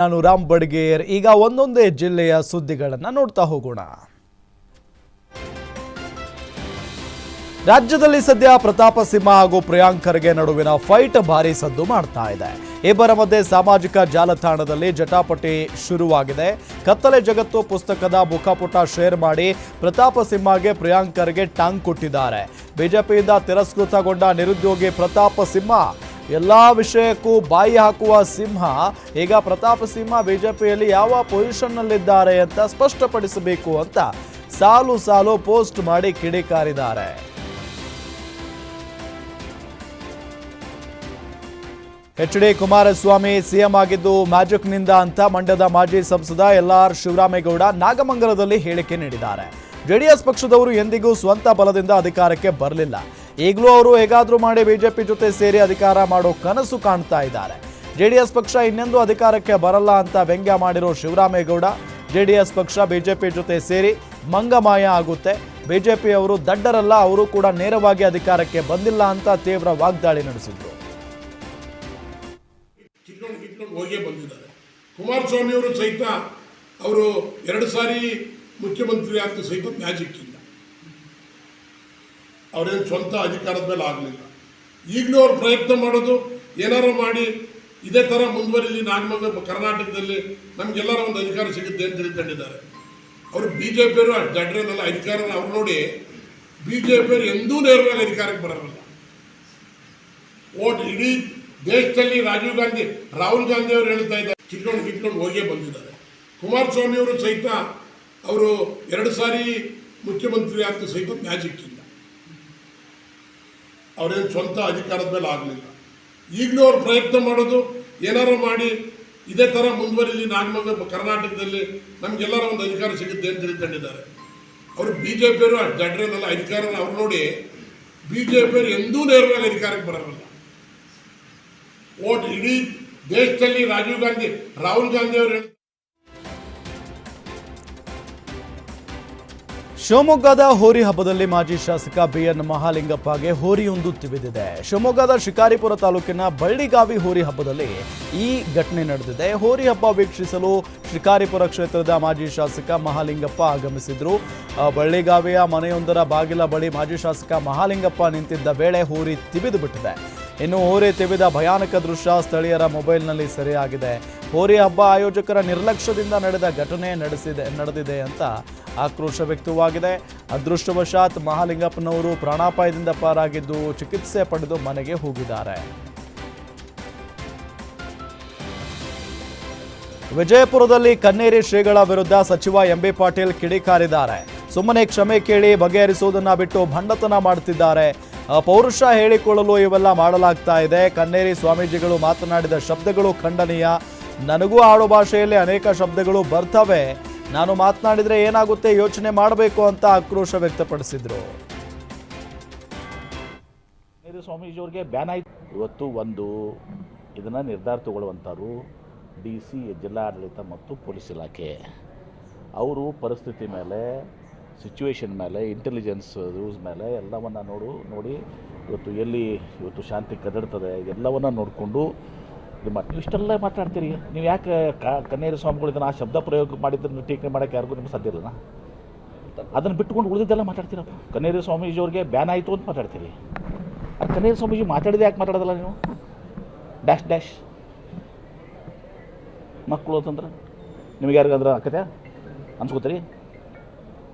ನಾನು ರಾಮ್ ಬಡ್ಗೇರ್. ಈಗ ಒಂದೊಂದೇ ಜಿಲ್ಲೆಯ ಸುದ್ದಿಗಳನ್ನು ನೋಡ್ತಾ ಹೋಗೋಣ. ರಾಜ್ಯದಲ್ಲಿ ಸದ್ಯ ಪ್ರತಾಪ ಸಿಂಹ ಹಾಗೂ ಪ್ರಿಯಾಂಕ್ ಖರ್ಗೆ ನಡುವಿನ ಫೈಟ್ ಭಾರಿ ಸದ್ದು ಮಾಡ್ತಾ ಇದೆ. ಇಬ್ಬರ ಮಧ್ಯೆ ಸಾಮಾಜಿಕ ಜಾಲತಾಣದಲ್ಲಿ ಜಟಾಪಟಿ ಶುರುವಾಗಿದೆ. ಕತ್ತಲೆ ಜಗತ್ತು ಪುಸ್ತಕದ ಮುಖಪುಟ ಶೇರ್ ಮಾಡಿ ಪ್ರತಾಪ ಸಿಂಹಗೆ ಪ್ರಿಯಾಂಕ್ ಖರ್ಗೆ ಟಾಂಗ್ ಕೊಟ್ಟಿದ್ದಾರೆ. ಬಿಜೆಪಿಯಿಂದ ತಿರಸ್ಕೃತಗೊಂಡ ನಿರುದ್ಯೋಗಿ ಪ್ರತಾಪ ಸಿಂಹ ಎಲ್ಲಾ ವಿಷಯಕ್ಕೂ ಬಾಯಿ ಹಾಕುವ ಸಿಂಹ, ಈಗ ಪ್ರತಾಪ ಸಿಂಹ ಬಿಜೆಪಿಯಲ್ಲಿ ಯಾವ ಪೊಸಿಷನ್ನಲ್ಲಿದ್ದಾರೆ ಅಂತ ಸ್ಪಷ್ಟಪಡಿಸಬೇಕು ಅಂತ ಸಾಲು ಸಾಲು ಪೋಸ್ಟ್ ಮಾಡಿ ಕಿಡಿಕಾರಿದ್ದಾರೆ. ಎಚ್ ಡಿ ಕುಮಾರಸ್ವಾಮಿ ಸಿಎಂ ಆಗಿದ್ದು ಮ್ಯಾಜಿಕ್ನಿಂದ ಅಂತ ಮಂಡ್ಯದ ಮಾಜಿ ಸಂಸದ ಎಲ್ ಆರ್ ಶಿವರಾಮೇಗೌಡ ನಾಗಮಂಗಲದಲ್ಲಿ ಹೇಳಿಕೆ ನೀಡಿದ್ದಾರೆ. ಜೆಡಿಎಸ್ ಪಕ್ಷದವರು ಎಂದಿಗೂ ಸ್ವಂತ ಬಲದಿಂದ ಅಧಿಕಾರಕ್ಕೆ ಬರಲಿಲ್ಲ. ಈಗಲೂ ಅವರು ಹೇಗಾದರೂ ಮಾಡಿ ಬಿಜೆಪಿ ಜೊತೆ ಸೇರಿ ಅಧಿಕಾರ ಮಾಡೋ ಕನಸು ಕಾಣ್ತಾ ಇದ್ದಾರೆ. ಜೆಡಿಎಸ್ ಪಕ್ಷ ಇನ್ನೆಂದೂ ಅಧಿಕಾರಕ್ಕೆ ಬರಲ್ಲ ಅಂತ ವ್ಯಂಗ್ಯ ಮಾಡಿರೋ ಶಿವರಾಮೇಗೌಡ ಜೆಡಿಎಸ್ ಪಕ್ಷ ಬಿಜೆಪಿ ಜೊತೆ ಸೇರಿ ಮಂಗಮಾಯ ಆಗುತ್ತೆ. ಬಿಜೆಪಿಯವರು ದಡ್ಡರಲ್ಲ, ಅವರು ಕೂಡ ನೇರವಾಗಿ ಅಧಿಕಾರಕ್ಕೆ ಬಂದಿಲ್ಲ ಅಂತ ತೀವ್ರ ವಾಗ್ದಾಳಿ ನಡೆಸಿದ್ರು. ಕುಮಾರಸ್ವಾಮಿ ಅವರು ಸಹಿತ ಅವರು ಎರಡು ಸಾರಿ ಮುಖ್ಯಮಂತ್ರಿ ಆಗ್ತು ಸಹಿತ ಮ್ಯಾಜಿಕ್ ಅವರೇನು ಸ್ವಂತ ಅಧಿಕಾರದ ಮೇಲೆ ಆಗಲಿಲ್ಲ. ಈಗಲೂ ಅವ್ರು ಪ್ರಯತ್ನ ಮಾಡೋದು, ಏನಾರು ಮಾಡಿ ಇದೇ ಥರ ಮುಂದುವರಿಲಿ ನಾಗಮಂಗ ಕರ್ನಾಟಕದಲ್ಲಿ ನಮಗೆಲ್ಲರ ಒಂದು ಅಧಿಕಾರ ಸಿಗುತ್ತೆ ಅಂತ ತಿಳ್ಕೊಂಡಿದ್ದಾರೆ. ಅವರು ಬಿ ಜೆ ಪಿಯವರು ದಡ್ರದಲ್ಲ ಅಧಿಕಾರನ ಅವ್ರು ನೋಡಿ ಬಿ ಜೆ ಪಿಯವರು ಎಂದೂ ನೇರವಾಗಿ ಅಧಿಕಾರಕ್ಕೆ ಬರೋಲ್ಲ. ಓಟ್ ಇಡೀ ದೇಶದಲ್ಲಿ ರಾಜೀವ್ ಗಾಂಧಿ, ರಾಹುಲ್ ಗಾಂಧಿ ಅವರು ಹೇಳ್ತಾ ಇದ್ದಾರೆ. ಕಿತ್ಕೊಂಡು ಕಿತ್ಕೊಂಡು ಹೋಗೇ ಬಂದಿದ್ದಾರೆ. ಕುಮಾರಸ್ವಾಮಿ ಅವರು ಸಹಿತ ಅವರು ಎರಡು ಸಾರಿ ಮುಖ್ಯಮಂತ್ರಿ ಆಗ್ತು ಸಹಿತ ಮ್ಯಾಜಿಕ್ ಇಲ್ಲ ಅವರೇನು ಸ್ವಂತ ಅಧಿಕಾರದ ಮೇಲೆ ಆಗಲಿಲ್ಲ. ಈಗಲೂ ಅವ್ರು ಪ್ರಯತ್ನ ಮಾಡೋದು ಏನಾರು ಮಾಡಿ ಇದೇ ಥರ ಮುಂದುವರಿಲಿ ನಾಗಮಂಗ ಕರ್ನಾಟಕದಲ್ಲಿ ನಮಗೆಲ್ಲರ ಒಂದು ಅಧಿಕಾರ ಸಿಗುತ್ತೆ ಅಂತ ತಿಳ್ಕೊಂಡಿದ್ದಾರೆ. ಅವರು ಬಿ ಜೆ ಪಿಯವರು ದಡ್ರೇನಲ್ಲ ಅಧಿಕಾರ ಅವ್ರು ನೋಡಿ ಬಿ ಜೆ ಪಿಯವರು ಎಂದೂ ನೇರವಾಗಿ ಅಧಿಕಾರಕ್ಕೆ ಬರೋಲ್ಲ. ಓಟ್ ಇಡೀ ದೇಶದಲ್ಲಿ ರಾಜೀವ್ ಗಾಂಧಿ, ರಾಹುಲ್ ಗಾಂಧಿ ಅವರು ಶಿವಮೊಗ್ಗದ ಹೋರಿ ಹಬ್ಬದಲ್ಲಿ ಮಾಜಿ ಶಾಸಕ ಬಿಎನ್ ಮಹಾಲಿಂಗಪ್ಪಗೆ ಹೋರಿಯೊಂದು ತಿವಿದಿದೆ. ಶಿವಮೊಗ್ಗದ ಶಿಕಾರಿಪುರ ತಾಲೂಕಿನ ಬಳ್ಳಿಗಾವಿ ಹೋರಿ ಹಬ್ಬದಲ್ಲಿ ಈ ಘಟನೆ ನಡೆದಿದೆ. ಹೋರಿ ಹಬ್ಬ ವೀಕ್ಷಿಸಲು ಶಿಕಾರಿಪುರ ಕ್ಷೇತ್ರದ ಮಾಜಿ ಶಾಸಕ ಮಹಾಲಿಂಗಪ್ಪ ಆಗಮಿಸಿದ್ರು. ಬಳ್ಳಿಗಾವಿಯ ಮನೆಯೊಂದರ ಬಾಗಿಲ ಬಳಿ ಮಾಜಿ ಶಾಸಕ ಮಹಾಲಿಂಗಪ್ಪ ನಿಂತಿದ್ದ ವೇಳೆ ಹೋರಿ ತಿವಿದು ಬಿಟ್ಟಿದೆ ಇನ್ನು ಹೋರಿ ತಿವಿದ ಭಯಾನಕ ದೃಶ್ಯ ಸ್ಥಳೀಯರ ಮೊಬೈಲ್ನಲ್ಲಿ ಸೆರೆಯಾಗಿದೆ. ಹೋರಿ ಹಬ್ಬ ಆಯೋಜಕರ ನಿರ್ಲಕ್ಷ್ಯದಿಂದ ನಡೆದ ಘಟನೆ ನಡೆಸಿದೆ, ನಡೆದಿದೆ ಅಂತ ಆಕ್ರೋಶ ವ್ಯಕ್ತವಾಗಿದೆ. ಅದೃಷ್ಟವಶಾತ್ ಮಹಾಲಿಂಗಪ್ಪನವರು ಪ್ರಾಣಾಪಾಯದಿಂದ ಪಾರಾಗಿದ್ದು ಚಿಕಿತ್ಸೆ ಪಡೆದು ಮನೆಗೆ ಹೋಗಿದ್ದಾರೆ. ವಿಜಯಪುರದಲ್ಲಿ ಕನ್ನೇರಿ ಶ್ರೀಗಳ ವಿರುದ್ಧ ಸಚಿವ ಎಂಬಿ ಪಾಟೀಲ್ ಕಿಡಿಕಾರಿದ್ದಾರೆ. ಸುಮ್ಮನೆ ಕ್ಷಮೆ ಕೇಳಿ ಬಗೆಹರಿಸುವುದನ್ನು ಬಿಟ್ಟು ಭಂಡತನ ಮಾಡುತ್ತಿದ್ದಾರೆ. ಪೌರುಷ ಹೇಳಿಕೊಳ್ಳಲು ಇವೆಲ್ಲ ಮಾಡಲಾಗ್ತಾ ಇದೆ. ಕನ್ನೇರಿ ಸ್ವಾಮೀಜಿಗಳು ಮಾತನಾಡಿದ ಶಬ್ದಗಳು ಖಂಡನೀಯ. ನನಗೂ ಆಡು ಭಾಷೆಯಲ್ಲಿ ಅನೇಕ ಶಬ್ದಗಳು ಬರ್ತವೆ. ನಾನು ಮಾತನಾಡಿದರೆ ಏನಾಗುತ್ತೆ, ಯೋಚನೆ ಮಾಡಬೇಕು ಅಂತ ಆಕ್ರೋಶ ವ್ಯಕ್ತಪಡಿಸಿದರು. ಸ್ವಾಮೀಜಿಯವ್ರಿಗೆ ಬ್ಯಾನ್ ಆಯ್ತು. ಇವತ್ತು ಒಂದು ಇದನ್ನು ನಿರ್ಧಾರ ತಗೊಳ್ಳುವಂಥವ್ರು ಡಿ ಸಿ, ಜಿಲ್ಲಾಡಳಿತ ಮತ್ತು ಪೊಲೀಸ್ ಇಲಾಖೆ. ಅವರು ಪರಿಸ್ಥಿತಿ ಮೇಲೆ ಸಿಚುವೇಶನ್ ಮೇಲೆ ಇಂಟೆಲಿಜೆನ್ಸ್ ರೂಲ್ಸ್ ಮೇಲೆ ಎಲ್ಲವನ್ನು ನೋಡು, ನೋಡಿ, ಇವತ್ತು ಎಲ್ಲಿ ಇವತ್ತು ಶಾಂತಿ ಕದಡ್ತದೆ ಎಲ್ಲವನ್ನ ನೋಡಿಕೊಂಡು ನಿಮ್ಮ ಇಷ್ಟೆಲ್ಲ ಮಾತಾಡ್ತೀರಿ. ನೀವು ಯಾಕೆ ಕನ್ನೇರಿ ಸ್ವಾಮಿಗಳು ಇದನ್ನು ಆ ಶಬ್ದ ಪ್ರಯೋಗ ಮಾಡಿದ್ದನ್ನು ಟೀಕೆ ಮಾಡೋಕ್ಕೆ ಯಾರಿಗೂ ನಿಮ್ಗೆ ಸಾಧ್ಯ ಇಲ್ಲನಾ? ಅದನ್ನು ಬಿಟ್ಟುಕೊಂಡು ಉಳಿದಿದ್ದೆಲ್ಲ ಮಾತಾಡ್ತೀರಪ್ಪ ಕನ್ನೇರಿ ಸ್ವಾಮೀಜಿಯವ್ರಿಗೆ ಬ್ಯಾನ್ ಆಯಿತು ಅಂತ ಮಾತಾಡ್ತೀರಿ. ಅದು ಕನ್ನೇರಿ ಸ್ವಾಮೀಜಿ ಮಾತಾಡಿದೆ ಯಾಕೆ ಮಾತಾಡೋದಲ್ಲ ನೀವು? Dash dash. ಮಕ್ಕಳು ಅಂತಂದ್ರೆ ನಿಮಗೆ ಯಾರಿಗಂದ್ರೆ ಆಕತೆ ಅನ್ಸ್ಕೋತೀರಿ?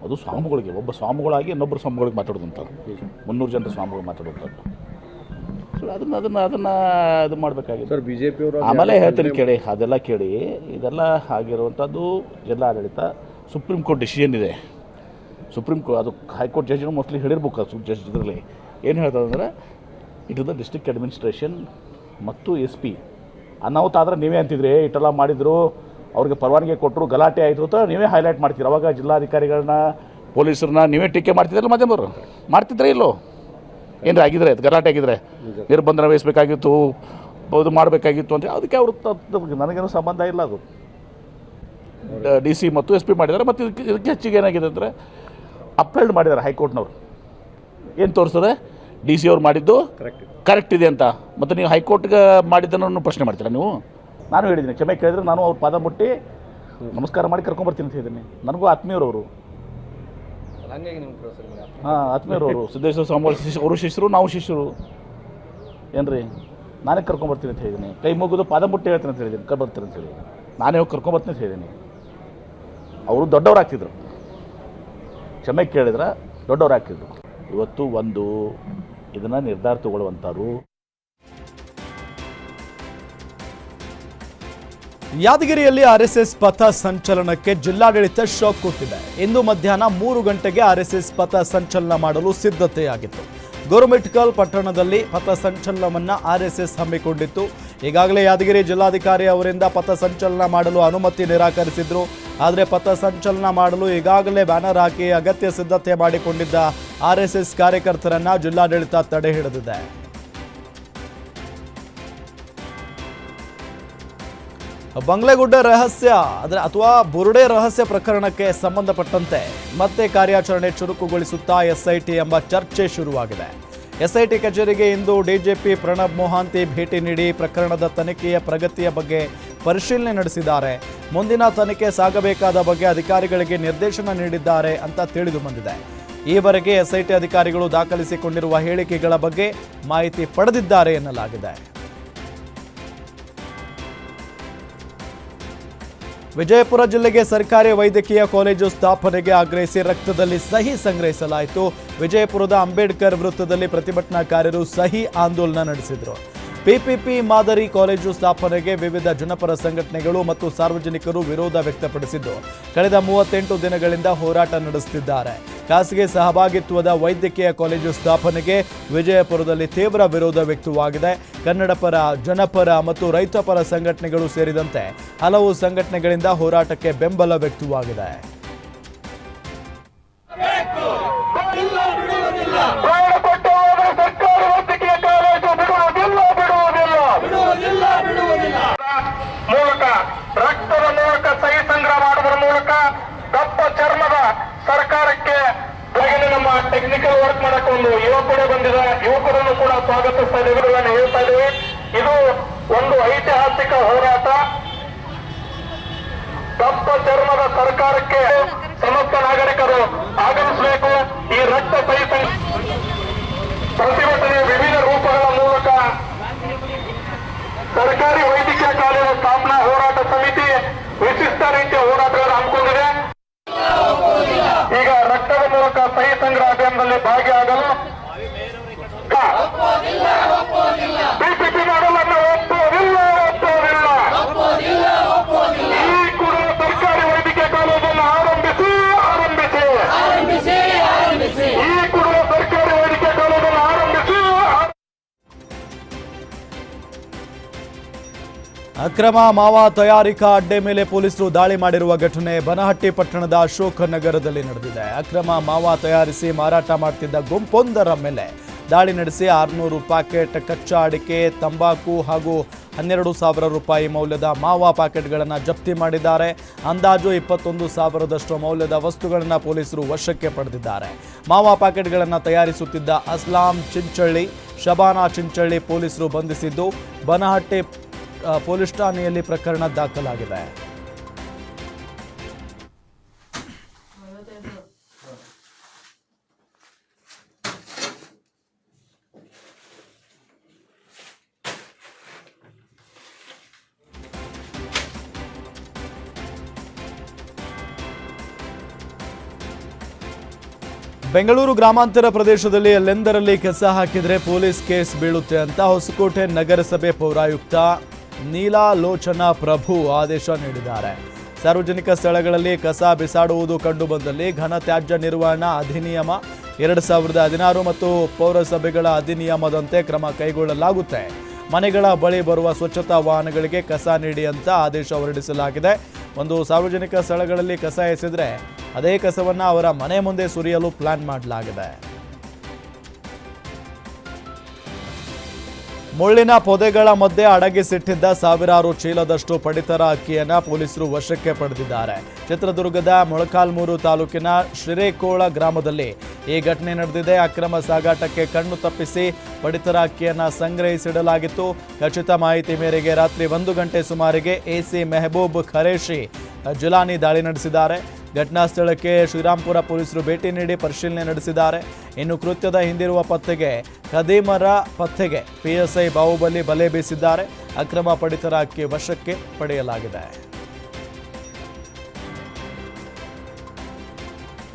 ಅದು ಸ್ವಾಮಿಗಳಿಗೆ ಒಬ್ಬ ಸ್ವಾಮಿಗಳಾಗಿ ಇನ್ನೊಬ್ಬರು ಸ್ವಾಮಿಗಳಿಗೆ ಮಾತಾಡೋದಂಥದ್ದು ಮುನ್ನೂರು ಜನರ ಸ್ವಾಮಿಗಳು ಮಾತಾಡುವಂಥದ್ದು ಸೊ ಅದನ್ನು ಅದನ್ನು ಅದನ್ನು ಇದು ಮಾಡಬೇಕಾಗಿದೆ. ಸರ್ ಬಿಜೆಪಿ ಅವರು ಆಮೇಲೆ ಹೇಳ್ತೀನಿ ಕೇಳಿ ಅದೆಲ್ಲ ಕೇಳಿ ಇದೆಲ್ಲ ಆಗಿರುವಂಥದ್ದು ಜಿಲ್ಲಾಡಳಿತ ಸುಪ್ರೀಂ ಕೋರ್ಟ್ ಡಿಸಿಷನ್ ಇದೆ. ಸುಪ್ರೀಂ ಕೋರ್ಟ್ ಅದು ಹೈಕೋರ್ಟ್ ಜಡ್ಜ್ನು ಮೋಸ್ಟ್ಲಿ ಹೇಳಿರ್ಬೇಕು ಅದು ಜಡ್ಜ್ ಇದರಲ್ಲಿ. ಏನು ಹೇಳ್ತದೆ ಅಂದರೆ ಇಟ್ ದ ಡಿಸ್ಟ್ರಿಕ್ಟ್ ಅಡ್ಮಿನಿಸ್ಟ್ರೇಷನ್ ಮತ್ತು ಎಸ್ ಪಿ ಅನಾಹುತ ಆದರೆ ನೀವೇ ಅಂತಿದ್ರಿ ಇಟ್ಟೆಲ್ಲ ಮಾಡಿದ್ರು ಅವ್ರಿಗೆ ಪರವಾನಗಿ ಕೊಟ್ಟರು ಗಲಾಟೆ ಆಯಿತು ಅಂತ ನೀವೇ ಹೈಲೈಟ್ ಮಾಡ್ತೀರಿ. ಅವಾಗ ಜಿಲ್ಲಾಧಿಕಾರಿಗಳನ್ನ ಪೊಲೀಸರನ್ನ ನೀವೇ ಟೀಕೆ ಮಾಡ್ತಿದ್ರಲ್ಲ ಮಾಧ್ಯಮರು ಮಾಡ್ತಿದ್ರೆ ಇಲ್ಲೋ? ಏನಾರ ಆಗಿದ್ರೆ ಗಲಾಟೆ ಆಗಿದ್ರೆ? ನಿರ್ಬಂಧನ ವಹಿಸಬೇಕಾಗಿತ್ತು ಇದು ಮಾಡಬೇಕಾಗಿತ್ತು ಅಂತ ಅದಕ್ಕೆ ಅವರು ನನಗೇನು ಸಂಬಂಧ ಇಲ್ಲ ಅದು. ಡಿ ಸಿ ಮತ್ತು ಎಸ್ ಪಿ ಮಾಡಿದ್ದಾರೆ ಮತ್ತು ಇದಕ್ಕೆ ಇದಕ್ಕೆ ಹೆಚ್ಚಿಗೆ ಏನಾಗಿದೆ ಅಂದರೆ ಅಪ್ಹೆಲ್ಡ್ ಮಾಡಿದ್ದಾರೆ ಹೈಕೋರ್ಟ್ನವರು. ಏನು ತೋರಿಸ್ತದೆ ಡಿ ಸಿ ಅವ್ರು ಮಾಡಿದ್ದು ಕರೆಕ್ಟ್ ಕರೆಕ್ಟ್ ಇದೆ ಅಂತ. ಮತ್ತು ನೀವು ಹೈಕೋರ್ಟ್ಗೆ ಮಾಡಿದ್ದನ್ನು ಪ್ರಶ್ನೆ ಮಾಡ್ತೀರಾ ನೀವು? ನಾನು ಹೇಳಿದ್ದೀನಿ ಕ್ಷಮೆ ಕೇಳಿದ್ರೆ ನಾನು ಅವ್ರ ಪಾದ ಮುಟ್ಟಿ ನಮಸ್ಕಾರ ಮಾಡಿ ಕರ್ಕೊಂಬರ್ತೀನಿ ಅಂತ ಹೇಳಿದ್ದೀನಿ. ನನಗೂ ಆತ್ಮೀಯರವರು ಹಾಂ ಆತ್ಮೀಯರವರು ಸಿದ್ದೇಶ್ವರ ಸ್ವಾಮಿಗಳು ಶಿಷ್ಯ ಅವರು ಶಿಷ್ಯರು ನಾವು ಶಿಷ್ಯರು. ಏನ್ರಿ? ನಾನೇ ಕರ್ಕೊಂಬರ್ತೀನಿ ಅಂತ ಹೇಳಿದ್ದೀನಿ. ಕೈ ಮುಗಿದು ಪಾದ ಮುಟ್ಟಿ ಹೇಳ್ತೀನಿ ಅಂತ ಹೇಳಿದ್ದೀನಿ ಕರ್ಬರ್ತೀನಿ ಅಂತ ಹೇಳಿ ನಾನೇ ಹೋಗಿ ಕರ್ಕೊಂಬರ್ತೀನಿ ಅಂತ ಹೇಳಿದ್ದೀನಿ. ಅವರು ದೊಡ್ಡವ್ರು ಹಾಕ್ತಿದ್ರು ಕ್ಷಮೆ ಕೇಳಿದ್ರೆ ದೊಡ್ಡವ್ರು ಆಗ್ತಿದ್ರು. ಇವತ್ತು ಒಂದು ಇದನ್ನು ನಿರ್ಧಾರ ತಗೊಳ್ಳುವಂಥವ್ರು ಯಾದಗಿರಿಯಲ್ಲಿ ಆರ್ಎಸ್ಎಸ್ ಪಥ ಸಂಚಲನಕ್ಕೆ ಜಿಲ್ಲಾಡಳಿತ ಶಾಕ್ ಕೊಟ್ಟಿದೆ. ಇಂದು ಮಧ್ಯಾಹ್ನ ಮೂರು ಗಂಟೆಗೆ ಆರ್ಎಸ್ಎಸ್ ಪಥ ಸಂಚಲನ ಮಾಡಲು ಸಿದ್ಧತೆಯಾಗಿತ್ತು. ಗುರುಮಿಟ್ಕಲ್ ಪಟ್ಟಣದಲ್ಲಿ ಪಥ ಸಂಚಲನವನ್ನು ಆರ್ಎಸ್ಎಸ್ ಹಮ್ಮಿಕೊಂಡಿತ್ತು. ಈಗಾಗಲೇ ಯಾದಗಿರಿ ಜಿಲ್ಲಾಧಿಕಾರಿ ಅವರಿಂದ ಪಥ ಸಂಚಲನ ಮಾಡಲು ಅನುಮತಿ ನಿರಾಕರಿಸಿದ್ರು. ಆದರೆ ಪಥ ಸಂಚಲನ ಮಾಡಲು ಈಗಾಗಲೇ ಬ್ಯಾನರ್ ಹಾಕಿ ಅಗತ್ಯ ಸಿದ್ಧತೆ ಮಾಡಿಕೊಂಡಿದ್ದ ಆರ್ಎಸ್ಎಸ್ ಕಾರ್ಯಕರ್ತರನ್ನು ಜಿಲ್ಲಾಡಳಿತ ತಡೆ ಹಿಡಿದಿದೆ. ಬಂಗ್ಲೆಗುಡ್ಡ ರಹಸ್ಯ, ಅಂದರೆ ಅಥವಾ ಬುರುಡೆ ರಹಸ್ಯ ಪ್ರಕರಣಕ್ಕೆ ಸಂಬಂಧಪಟ್ಟಂತೆ ಮತ್ತೆ ಕಾರ್ಯಾಚರಣೆ ಚುರುಕುಗೊಳಿಸುತ್ತಾ ಎಸ್ಐಟಿ ಎಂಬ ಚರ್ಚೆ ಶುರುವಾಗಿದೆ. ಎಸ್ಐಟಿ ಕಚೇರಿಗೆ ಇಂದು ಡಿಜಿಪಿ ಪ್ರಣಬ್ ಮೊಹಾಂತಿ ಭೇಟಿ ನೀಡಿ ಪ್ರಕರಣದ ತನಿಖೆಯ ಪ್ರಗತಿಯ ಬಗ್ಗೆ ಪರಿಶೀಲನೆ ನಡೆಸಿದ್ದಾರೆ. ಮುಂದಿನ ತನಿಖೆ ಸಾಗಬೇಕಾದ ಬಗ್ಗೆ ಅಧಿಕಾರಿಗಳಿಗೆ ನಿರ್ದೇಶನ ನೀಡಿದ್ದಾರೆ ಅಂತ ತಿಳಿದು ಬಂದಿದೆ. ಈವರೆಗೆ ಎಸ್ಐಟಿ ಅಧಿಕಾರಿಗಳು ದಾಖಲಿಸಿಕೊಂಡಿರುವ ಹೇಳಿಕೆಗಳ ಬಗ್ಗೆ ಮಾಹಿತಿ ಪಡೆದಿದ್ದಾರೆ ಎನ್ನಲಾಗಿದೆ. ವಿಜಯಪುರ ಜಿಲ್ಲೆಗೆ ಸರ್ಕಾರಿ ವೈದ್ಯಕೀಯ ಕಾಲೇಜು ಸ್ಥಾಪನೆಗೆ ಆಗ್ರಹಿಸಿ ರಕ್ತದಲ್ಲಿ ಸಹಿ ಸಂಗ್ರಹಿಸಲಾಯಿತು. ವಿಜಯಪುರದ ಅಂಬೇಡ್ಕರ್ ವೃತ್ತದಲ್ಲಿ ಪ್ರತಿಭಟನಾಕಾರರು ಸಹಿ ಆಂದೋಲನ ನಡೆಸಿದರು. ಪಿಪಿಪಿ ಮಾದರಿ ಕಾಲೇಜು ಸ್ಥಾಪನೆಗೆ ವಿವಿಧ ಜನಪರ ಸಂಘಟನೆಗಳು ಮತ್ತು ಸಾರ್ವಜನಿಕರು ವಿರೋಧ ವ್ಯಕ್ತಪಡಿಸಿದ್ದು, ಕಳೆದ ಮೂವತ್ತೆಂಟು ದಿನಗಳಿಂದ ಹೋರಾಟ ನಡೆಸುತ್ತಿದ್ದಾರೆ. ಖಾಸಗಿ ಸಹಭಾಗಿತ್ವದ ವೈದ್ಯಕೀಯ ಕಾಲೇಜು ಸ್ಥಾಪನೆಗೆ ವಿಜಯಪುರದಲ್ಲಿ ತೀವ್ರ ವಿರೋಧ ವ್ಯಕ್ತವಾಗಿದೆ. ಕನ್ನಡಪರ, ಜನಪರ ಮತ್ತು ರೈತಪರ ಸಂಘಟನೆಗಳು ಸೇರಿದಂತೆ ಹಲವು ಸಂಘಟನೆಗಳಿಂದ ಹೋರಾಟಕ್ಕೆ ಬೆಂಬಲ ವ್ಯಕ್ತವಾಗಿದೆ ಪ್ರಾಣ ಕೊಟ್ಟು ಹೋದರೆ ಸರ್ಕಾರಿ ವೈದ್ಯಕೀಯ ಕಾಲೇಜು ಬಿಡುವುದಿಲ್ಲ ಬಿಡುವುದಿಲ್ಲ ಮೂಲಕ ರಕ್ತದ ಮೂಲಕ ಸಹಿ ಸಂಗ್ರಹ ಮಾಡುವುದರ ಮೂಲಕ ದಪ್ಪ ಚರ್ಮದ ಸರ್ಕಾರಕ್ಕೆ ಬೆಳಗಿನ ನಮ್ಮ ಟೆಕ್ನಿಕಲ್ ವರ್ಕ್ ಮಾಡಕ್ಕೆ ಒಂದು ಯುವಕರು ಬಂದಿದೆ. ಯುವಕರನ್ನು ಕೂಡ ಸ್ವಾಗತಿಸ್ತಾ ಇದ್ದೀವಿ ಹೇಳ್ತಾ ಇದ್ದೀವಿ. ಇದು ಒಂದು ಐತಿಹಾಸಿಕ ಹೋರಾಟ. ದಪ್ಪ ಚರ್ಮದ ಸರ್ಕಾರಕ್ಕೆ ಸಮಸ್ತ ನಾಗರಿಕರು ಆಗಮಿಸಬೇಕು. ಈ ರಕ್ತ ಸಹಿತ ಪ್ರತಿಭಟನೆಯ ವಿವಿಧ ರೂಪಗಳ ಮೂಲಕ ಸರ್ಕಾರಿ ವೈದ್ಯಕೀಯ ಕಾಲೇಜು ಸ್ಥಾಪನಾ ಹೋರಾಟ ಸಮಿತಿ ವಿಶಿಷ್ಟ ರೀತಿಯ ಹೋರಾಟಗಳನ್ನು ಹಮ್ಮಿಕೊಂಡಿದೆ. ರಕ್ತದ ಮೂಲಕ ಸಹಿ ಸಂಗ್ರಹ ಅಭಿಯಾನದಲ್ಲಿ ಭಾಗಿಯಾಗಲು ಅಕ್ರಮ ಮಾವ ತಯಾರಿಕಾ ಅಡ್ಡೆ ಮೇಲೆ ಪೊಲೀಸರು ದಾಳಿ ಮಾಡಿರುವ ಘಟನೆ ಬನಹಟ್ಟಿ ಪಟ್ಟಣದ ಅಶೋಕ ನಗರದಲ್ಲಿ ನಡೆದಿದೆ. ಅಕ್ರಮ ಮಾವ ತಯಾರಿಸಿ ಮಾರಾಟ ಮಾಡ್ತಿದ್ದ ಗುಂಪೊಂದರ ಮೇಲೆ ದಾಳಿ ನಡೆಸಿ ಆರುನೂರು ಪ್ಯಾಕೆಟ್ ಕಚ್ಚಾ ಅಡಿಕೆ, ತಂಬಾಕು ಹಾಗೂ ಹನ್ನೆರಡು ಸಾವಿರ ರೂಪಾಯಿ ಮೌಲ್ಯದ ಮಾವ ಪ್ಯಾಕೆಟ್ಗಳನ್ನು ಜಪ್ತಿ ಮಾಡಿದ್ದಾರೆ. ಅಂದಾಜು ಇಪ್ಪತ್ತೊಂದು ಸಾವಿರದಷ್ಟು ಮೌಲ್ಯದ ವಸ್ತುಗಳನ್ನು ಪೊಲೀಸರು ವಶಕ್ಕೆ ಪಡೆದಿದ್ದಾರೆ. ಮಾವ ಪ್ಯಾಕೆಟ್ಗಳನ್ನು ತಯಾರಿಸುತ್ತಿದ್ದ ಅಸ್ಲಾಂ ಚಿಂಚಳ್ಳಿ, ಶಬಾನಾ ಚಿಂಚಳ್ಳಿ ಪೊಲೀಸರು ಬಂಧಿಸಿದ್ದು ಬನಹಟ್ಟಿ ಪೊಲೀಸ್ ಠಾಣೆಯಲ್ಲಿ ಪ್ರಕರಣ ದಾಖಲಾಗಿದೆ. ಬೆಂಗಳೂರು ಗ್ರಾಮಾಂತರ ಪ್ರದೇಶದಲ್ಲಿ ಎಲ್ಲೆಂದರಲ್ಲಿ ಕಸ ಹಾಕಿದ್ರೆ ಪೊಲೀಸ್ ಕೇಸ್ ಬೀಳುತ್ತೆ ಅಂತ ಹೊಸಕೋಟೆ ನಗರಸಭೆ ಪೌರಾಯುಕ್ತ ನೀಲಾಲೋಚನಾ ಪ್ರಭು ಆದೇಶ ನೀಡಿದ್ದಾರೆ. ಸಾರ್ವಜನಿಕ ಸ್ಥಳಗಳಲ್ಲಿ ಕಸ ಬಿಸಾಡುವುದು ಕಂಡುಬಂದಲ್ಲಿ ಘನ ತ್ಯಾಜ್ಯ ನಿರ್ವಹಣಾ ಅಧಿನಿಯಮ ಎರಡು ಸಾವಿರದ ಹದಿನಾರು ಮತ್ತು ಪೌರಸಭೆಗಳ ಅಧಿನಿಯಮದಂತೆ ಕ್ರಮ ಕೈಗೊಳ್ಳಲಾಗುತ್ತೆ. ಮನೆಗಳ ಬಳಿ ಬರುವ ಸ್ವಚ್ಛತಾ ವಾಹನಗಳಿಗೆ ಕಸ ನೀಡಿ ಅಂತ ಆದೇಶ ಹೊರಡಿಸಲಾಗಿದೆ. ಒಂದು ಸಾರ್ವಜನಿಕ ಸ್ಥಳಗಳಲ್ಲಿ ಕಸ ಎಸೆದ್ರೆ ಅದೇ ಕಸವನ್ನು ಅವರ ಮನೆ ಮುಂದೆ ಸುರಿಯಲು ಪ್ಲಾನ್ ಮಾಡಲಾಗಿದೆ. ಮುಳ್ಳಿನ ಪೊದೆಗಳ ಮಧ್ಯೆ ಅಡಗಿಸಿಟ್ಟಿದ್ದ ಸಾವಿರಾರು ಚೀಲದಷ್ಟು ಪಡಿತರ ಅಕ್ಕಿಯನ್ನ ಪೊಲೀಸರು ವಶಕ್ಕೆ ಪಡೆದಿದ್ದಾರೆ. ಚಿತ್ರದುರ್ಗದ ಮೊಳಕಾಲ್ಮೂರು ತಾಲೂಕಿನ ಶಿರೇಕೋಳ ಗ್ರಾಮದಲ್ಲಿ ಈ ಘಟನೆ ನಡೆದಿದೆ. ಅಕ್ರಮ ಸಾಗಾಟಕ್ಕೆ ಕಣ್ಣು ತಪ್ಪಿಸಿ ಪಡಿತರ ಅಕ್ಕಿಯನ್ನ ಸಂಗ್ರಹಿಸಿಡಲಾಗಿತ್ತು. ಖಚಿತ ಮಾಹಿತಿ ಮೇರೆಗೆ ರಾತ್ರಿ ಒಂದು ಗಂಟೆ ಸುಮಾರಿಗೆ ಎಸಿ ಮೆಹಬೂಬ್ ಖರೇಶಿ ಜುಲಾನಿ ದಾಳಿ ನಡೆಸಿದ್ದಾರೆ. ಘಟನಾ ಸ್ಥಳಕ್ಕೆ ಶ್ರೀರಾಮ್ಪುರ ಪೊಲೀಸರು ಭೇಟಿ ನೀಡಿ ಪರಿಶೀಲನೆ ನಡೆಸಿದ್ದಾರೆ. ಇನ್ನು ಕೃತ್ಯದ ಹಿಂದಿರುವ ಪತ್ತೆಗೆ, ಖದೀಮರ ಪತ್ತೆಗೆ ಪಿಎಸ್ಐ ಬಾಹುಬಲಿ ಬಲೆ ಬೀಸಿದ್ದಾರೆ. ಅಕ್ರಮ ಪಡಿತರ ಅಕ್ಕಿ ವಶಕ್ಕೆ ಪಡೆಯಲಾಗಿದೆ.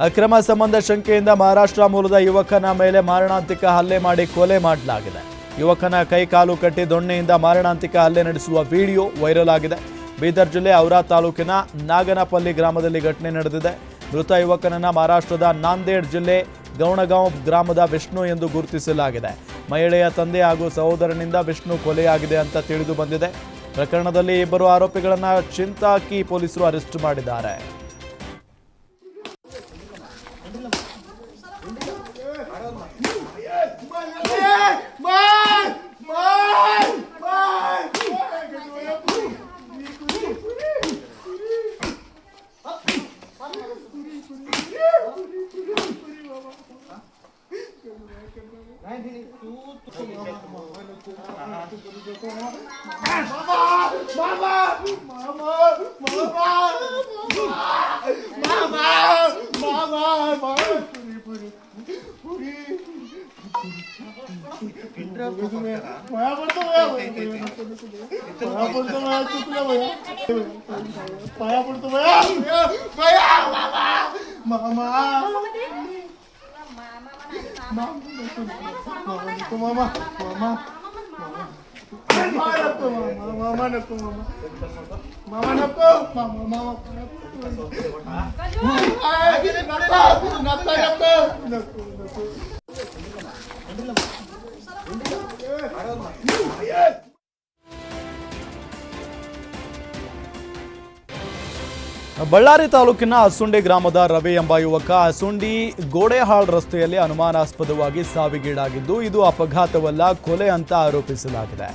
ಅಕ್ರಮ ಸಂಬಂಧ ಶಂಕೆಯಿಂದ ಮಹಾರಾಷ್ಟ್ರ ಮೂಲದ ಯುವಕನ ಮೇಲೆ ಮಾರಣಾಂತಿಕ ಹಲ್ಲೆ ಮಾಡಿ ಕೊಲೆ ಮಾಡಲಾಗಿದೆ. ಯುವಕನ ಕೈ ಕಾಲು ಕಟ್ಟಿ ದೊಣ್ಣೆಯಿಂದ ಮಾರಣಾಂತಿಕ ಹಲ್ಲೆ ನಡೆಸುವ ವಿಡಿಯೋ ವೈರಲ್ ಆಗಿದೆ. ಬೀದರ್ ಜಿಲ್ಲೆ ಔರಾ ತಾಲೂಕಿನ ನಾಗನಪಲ್ಲಿ ಗ್ರಾಮದಲ್ಲಿ ಘಟನೆ ನಡೆದಿದೆ. ಮೃತ ಯುವಕನನ್ನ ಮಹಾರಾಷ್ಟ್ರದ ನಾಂದೇಡ್ ಜಿಲ್ಲೆ ಗೌಣಗಾಂವ್ ಗ್ರಾಮದ ವಿಷ್ಣು ಎಂದು ಗುರುತಿಸಲಾಗಿದೆ. ಮಹಿಳೆಯ ತಂದೆ ಹಾಗೂ ಸಹೋದರನಿಂದ ವಿಷ್ಣು ಕೊಲೆಯಾಗಿದೆ ಅಂತ ತಿಳಿದು ಬಂದಿದೆ. ಪ್ರಕರಣದಲ್ಲಿ ಇಬ್ಬರು ಆರೋಪಿಗಳನ್ನು ಚಿಂತಾಕಿ ಪೊಲೀಸರು ಅರೆಸ್ಟ್ ಮಾಡಿದ್ದಾರೆ. ಬಳ್ಳಾರಿ ತಾಲೂಕಿನ ಅಸುಂಡಿ ಗ್ರಾಮದ ರವಿ ಎಂಬ ಯುವಕ ಅಸುಂಡಿ ಗೋಡೆಹಾಳ್ ರಸ್ತೆಯಲ್ಲಿ ಅನುಮಾನಾಸ್ಪದವಾಗಿ ಸಾವಿಗೀಡಾಗಿದ್ದು ಇದು ಅಪಘಾತವಲ್ಲ, ಕೊಲೆ ಅಂತ ಆರೋಪಿಸಲಾಗಿದೆ.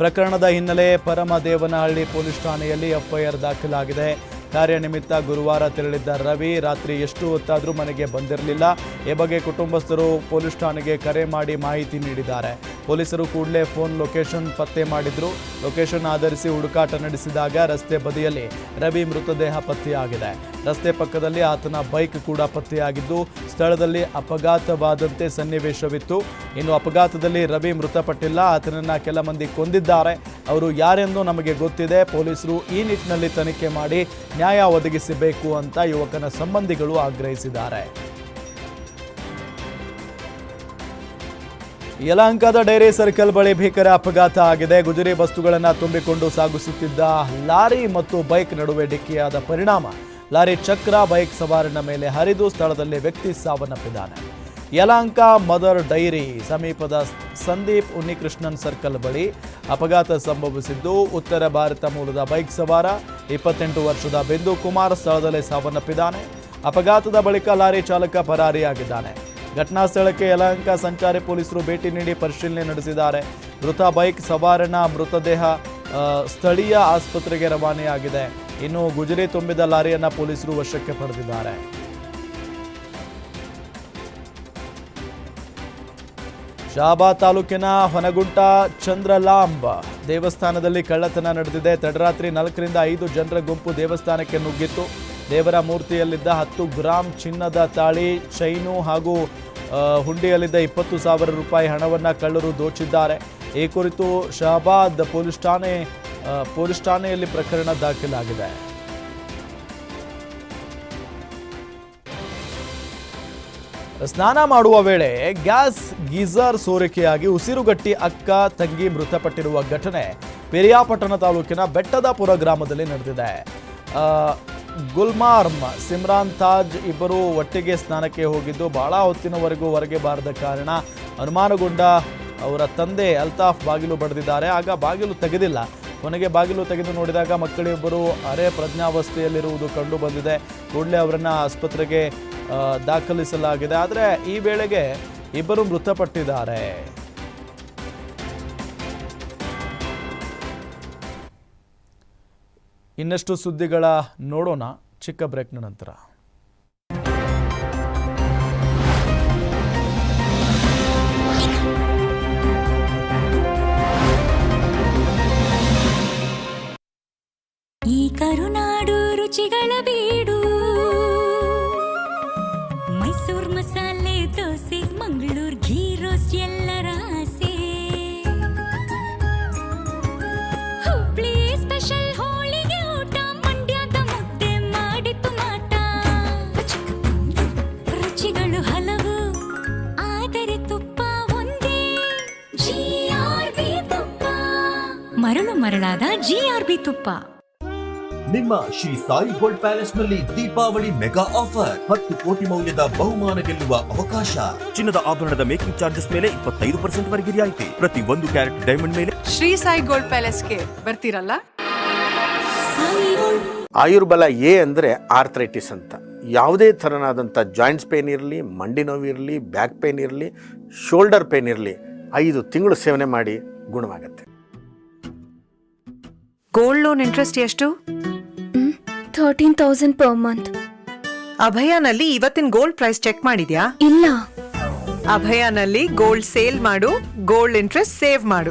ಪ್ರಕರಣದ ಹಿನ್ನೆಲೆ ಪರಮದೇವನಹಳ್ಳಿ ಪೊಲೀಸ್ ಠಾಣೆಯಲ್ಲಿ ಎಫ್ಐಆರ್ ದಾಖಲಾಗಿದೆ. ಕಾರ್ಯನಿಮಿತ್ತ ಗುರುವಾರ ತೆರಳಿದ್ದ ರವಿ, ರಾತ್ರಿ ಎಷ್ಟು ಹೊತ್ತಾದರೂ ಮನೆಗೆ ಬಂದಿರಲಿಲ್ಲ. ಈ ಬಗ್ಗೆ ಕುಟುಂಬಸ್ಥರು ಪೊಲೀಸ್ ಠಾಣೆಗೆ ಕರೆ ಮಾಡಿ ಮಾಹಿತಿ ನೀಡಿದ್ದಾರೆ. ಪೊಲೀಸರು ಕೂಡಲೇ ಫೋನ್ ಲೊಕೇಶನ್ ಪತ್ತೆ ಮಾಡಿದ್ರು. ಲೊಕೇಶನ್ ಆಧರಿಸಿ ಹುಡುಕಾಟ ನಡೆಸಿದಾಗ ರಸ್ತೆ ಬದಿಯಲ್ಲಿ ರವಿ ಮೃತದೇಹ ಪತ್ತೆಯಾಗಿದೆ. ರಸ್ತೆ ಪಕ್ಕದಲ್ಲಿ ಆತನ ಬೈಕ್ ಕೂಡ ಪತ್ತೆಯಾಗಿದ್ದು, ಸ್ಥಳದಲ್ಲಿ ಅಪಘಾತವಾದಂತೆ ಸನ್ನಿವೇಶವಿತ್ತು. ಇನ್ನು ಅಪಘಾತದಲ್ಲಿ ರವಿ ಮೃತಪಟ್ಟಿಲ್ಲ. ಆತನನ್ನ ಕೆಲ ಮಂದಿ ಕೊಂದಿದ್ದಾರೆ. ಅವರು ಯಾರೆಂದು ನಮಗೆ ಗೊತ್ತಿದೆ. ಪೊಲೀಸರು ಈ ನಿಟ್ಟಿನಲ್ಲಿ ತನಿಖೆ ಮಾಡಿ ನ್ಯಾಯ ಒದಗಿಸಬೇಕು ಅಂತ ಯುವಕನ ಸಂಬಂಧಿಗಳು ಆಗ್ರಹಿಸಿದ್ದಾರೆ. ಯಲಹಂಕದ ಡೈರಿ ಸರ್ಕಲ್ ಬಳಿ ಭೀಕರ ಅಪಘಾತ ಆಗಿದೆ. ಗುಜರಿ ವಸ್ತುಗಳನ್ನು ತುಂಬಿಕೊಂಡು ಸಾಗಿಸುತ್ತಿದ್ದ ಲಾರಿ ಮತ್ತು ಬೈಕ್ ನಡುವೆ ಡಿಕ್ಕಿಯಾದ ಪರಿಣಾಮ. ಲಾರಿ ಚಕ್ರ ಬೈಕ್ ಸವಾರನ ಮೇಲೆ ಹರಿದು ಸ್ಥಳದಲ್ಲಿ ವ್ಯಕ್ತಿ ಸಾವನ್ನಪ್ಪಿದ್ದಾನೆ. ಯಲಹಂಕ ಮದರ್ ಡೈರಿ ಸಮೀಪದ ಸಂದೀಪ್ ಉನ್ನಿಕೃಷ್ಣನ್ ಸರ್ಕಲ್ ಬಳಿ ಅಪಘಾತ ಸಂಭವಿಸಿದ್ದು, ಉತ್ತರ ಭಾರತ ಮೂಲದ ಬೈಕ್ ಸವಾರ, ಇಪ್ಪತ್ತೆಂಟು ವರ್ಷದ ಬಿಂದು ಕುಮಾರ್ ಸ್ಥಳದಲ್ಲೇ ಸಾವನ್ನಪ್ಪಿದ್ದಾನೆ. ಅಪಘಾತದ ಬಳಿಕ ಲಾರಿ ಚಾಲಕ ಪರಾರಿಯಾಗಿದ್ದಾನೆ. ಘಟನಾ ಸ್ಥಳಕ್ಕೆ ಯಲಹಂಕ ಸಂಚಾರಿ ಪೊಲೀಸರು ಭೇಟಿ ನೀಡಿ ಪರಿಶೀಲನೆ ನಡೆಸಿದ್ದಾರೆ. ಮೃತ ಬೈಕ್ ಸವಾರನ ಮೃತದೇಹ ಸ್ಥಳೀಯ ಆಸ್ಪತ್ರೆಗೆ ರವಾನೆಯಾಗಿದೆ. ಇನ್ನು ಗುಜರಿ ತುಂಬಿದ ಲಾರಿಯನ್ನು ಪೊಲೀಸರು ವಶಕ್ಕೆ ಪಡೆದಿದ್ದಾರೆ. ಶಾಬಾದ್ ತಾಲೂಕಿನ ಹೊನಗುಂಟ ಚಂದ್ರಲಾಂಬ ದೇವಸ್ಥಾನದಲ್ಲಿ ಕಳ್ಳತನ ನಡೆದಿದೆ. ತಡರಾತ್ರಿ ನಾಲ್ಕರಿಂದ ಐದು ಜನರ ಗುಂಪು ದೇವಸ್ಥಾನಕ್ಕೆ ನುಗ್ಗಿತ್ತು. ದೇವರ ಮೂರ್ತಿಯಲ್ಲಿದ್ದ ಹತ್ತು ಗ್ರಾಂ ಚಿನ್ನದ ತಾಳಿ, ಚೈನು ಹಾಗೂ ಹುಂಡಿಯಲ್ಲಿದ್ದ ಇಪ್ಪತ್ತು ಸಾವಿರ ರೂಪಾಯಿ ಹಣವನ್ನು ಕಳ್ಳರು ದೋಚಿದ್ದಾರೆ. ಈ ಕುರಿತು ಶಹಬಾದ್ ಪೊಲೀಸ್ ಠಾಣೆ ಪೊಲೀಸ್ ಠಾಣೆಯಲ್ಲಿ ಪ್ರಕರಣ ದಾಖಲಾಗಿದೆ. ಸ್ನಾನ ಮಾಡುವ ವೇಳೆ ಗ್ಯಾಸ್ ಗೀಸರ್ ಸೋರಿಕೆಯಾಗಿ ಉಸಿರುಗಟ್ಟಿ ಅಕ್ಕ, ತಂಗಿ ಮೃತಪಟ್ಟಿರುವ ಘಟನೆ ಪೆರಿಯಾಪಟ್ಟಣ ತಾಲೂಕಿನ ಬೆಟ್ಟದಪುರ ಗ್ರಾಮದಲ್ಲಿ ನಡೆದಿದೆ. ಗುಲ್ಮಾರ್ಮ್, ಸಿಮ್ರಾನ್ ತಾಜ್ ಇಬ್ಬರು ಒಟ್ಟಿಗೆ ಸ್ನಾನಕ್ಕೆ ಹೋಗಿದ್ದು ಬಹಳ ಹೊತ್ತಿನವರೆಗೂ ಹೊರಗೆ ಬಾರದ ಕಾರಣ ಅನುಮಾನಗೊಂಡ ಅವರ ತಂದೆ ಅಲ್ತಾಫ್ ಬಾಗಿಲು ಬಡಿದಿದ್ದಾರೆ. ಆಗ ಬಾಗಿಲು ತೆಗೆದಿಲ್ಲ. ಕೊನೆಗೆ ಬಾಗಿಲು ತೆಗೆದು ನೋಡಿದಾಗ ಮಕ್ಕಳಿಬ್ಬರು ಅರೆ ಪ್ರಜ್ಞಾವಸ್ಥೆಯಲ್ಲಿರುವುದು ಕಂಡು ಬಂದಿದೆ. ಕೂಡಲೇ ಅವರನ್ನು ಆಸ್ಪತ್ರೆಗೆ ದಾಖಲಿಸಲಾಗಿದೆ. ಆದರೆ ಈ ವೇಳೆಗೆ ಇಬ್ಬರು ಮೃತಪಟ್ಟಿದ್ದಾರೆ. ಇನ್ನಷ್ಟು ಸುದ್ದಿಗಳ ನೋಡೋಣ. ಚಿಕ್ಕ ಬ್ರೇಕ್ನ ನಂತರ. ಈ ಕರುನಾಡು ರುಚಿಗಳ ಬೀ ಮರಳು ಮರಳಾದ ಜಿಆರ್ಬಿ ತುಪ್ಪ. ನಿಮ್ಮ ಶ್ರೀ ಸಾಯಿ ಗೋಲ್ಡ್ ಪ್ಯಾಲೇಸ್ನಲ್ಲಿ ದೀಪಾವಳಿ ಮೆಗಾ ಆಫರ್. ಹತ್ತು ಕೋಟಿ ಮೌಲ್ಯದ ಬಹುಮಾನ ಗೆಲ್ಲುವ ಅವಕಾಶ. ಚಿನ್ನದ ಆಭರಣದ ಮೇಕಿಂಗ್ ಚಾರ್ಜಸ್ ಮೇಲೆ ಇಪ್ಪತ್ತೈದು ಪರ್ಸೆಂಟ್ ವರೆಗೆ ರಿಯಾಯಿತಿ. ಪ್ರತಿ ಒಂದು ಕ್ಯಾರೆಟ್ ಡೈಮಂಡ್ ಮೇಲೆ. ಶ್ರೀ ಸಾಯಿ ಗೋಲ್ಡ್ ಪ್ಯಾಲೇಸ್ಗೆ ಬರ್ತೀರಲ್ಲ? ಆಯುರ್ಬಲ ಎ ಅಂದರೆ ಆರ್ಥ್ರೈಟಿಸ್ ಅಂತ. ಯಾವುದೇ ಥರನಾದಂಥ ಜಾಯಿಂಟ್ಸ್ ಪೇನ್ ಇರಲಿ ಮಂಡಿ ನೋವು ಇರಲಿ ಬ್ಯಾಕ್ ಪೇನ್ ಇರಲಿ ಶೋಲ್ಡರ್ ಪೇನ್ ಇರಲಿ ಐದು ತಿಂಗಳು ಸೇವನೆ ಮಾಡಿ ಗುಣವಾಗುತ್ತೆ. ಗೋಲ್ಡ್ ಲೋನ್ ಇಂಟ್ರೆಸ್ಟ್ ಎಷ್ಟು? ಥರ್ಟೀನ್ ತೌಸಂಡ್ ಪರ್ ಮಂತ್ ಅಭಯನಲ್ಲಿ ಇವತ್ತಿನ ಗೋಲ್ಡ್ ಪ್ರೈಸ್ ಚೆಕ್ ಮಾಡಿದ್ಯಾ? ಇಲ್ಲ. ಅಭಯಾನಲ್ಲಿ ಗೋಲ್ಡ್ ಸೇಲ್ ಮಾಡು ಗೋಲ್ಡ್ ಇಂಟ್ರೆಸ್ಟ್ ಸೇವ್ ಮಾಡು.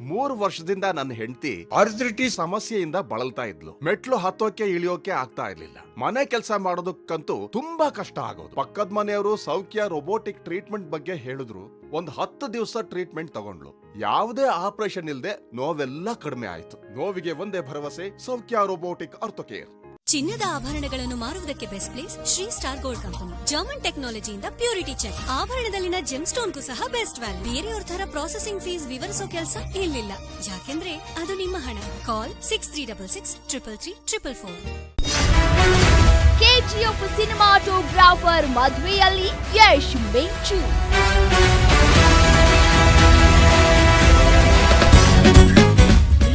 ಮೂರು ವರ್ಷದಿಂದ ನನ್ನ ಹೆಂಡತಿ ಅರ್ಜಿಟಿಸ್ ಸಮಸ್ಯೆಯಿಂದ ಬಳಲ್ತಾ ಇದ್ಲು. ಮೆಟ್ಲು ಹತ್ತೋಕೆ ಇಳಿಯೋಕೆ ಆಗ್ತಾ ಇರ್ಲಿಲ್ಲ. ಮನೆ ಕೆಲಸ ಮಾಡೋದಕ್ಕಂತೂ ತುಂಬಾ ಕಷ್ಟ ಆಗೋದು. ಪಕ್ಕದ ಮನೆಯವರು ಸೌಖ್ಯ ರೋಬೋಟಿಕ್ ಟ್ರೀಟ್ಮೆಂಟ್ ಬಗ್ಗೆ ಹೇಳಿದ್ರು. ಒಂದ್ ಹತ್ತು ದಿವಸ ಟ್ರೀಟ್ಮೆಂಟ್ ತಗೊಂಡ್ಲು ಯಾವುದೇ ಆಪರೇಷನ್ ಇಲ್ಲದೆ ನೋವೆಲ್ಲ ಕಡಿಮೆ ಆಯ್ತು. ನೋವಿಗೆ ಒಂದೇ ಭರವಸೆ ಸೌಖ್ಯ ರೋಬೋಟಿಕ್ ಆರ್ಥೋಕೇರ್ ಚಿನ್ನದ ಆಭರಣಗಳನ್ನು ಮಾರುವುದಕ್ಕೆ best place Shri star gold company. German ಟೆಕ್ನಾಲಜಿಯಿಂದ purity check ಆಭರಣದಲ್ಲಿನ ಜೆಮ್ ಸ್ಟೋನ್ಗೂ ಸಹ ಬೆಸ್ಟ್ ವ್ಯಾಲ್ಯೂ ಬೇರೆಯವ್ರ ತರ ಪ್ರಾಸೆಸಿಂಗ್ ಫೀಸ್ ವಿವರಿಸೋ ಕೆಲಸ ಇಲ್ಲಿಲ್ಲ. ಯಾಕೆಂದ್ರೆ ಅದು ನಿಮ್ಮ ಹಣ. Call six three double six triple three triple four KGF cinematographer ಮದುವೆಯಲ್ಲಿ ಯಶ್ ಮಿಂಚು.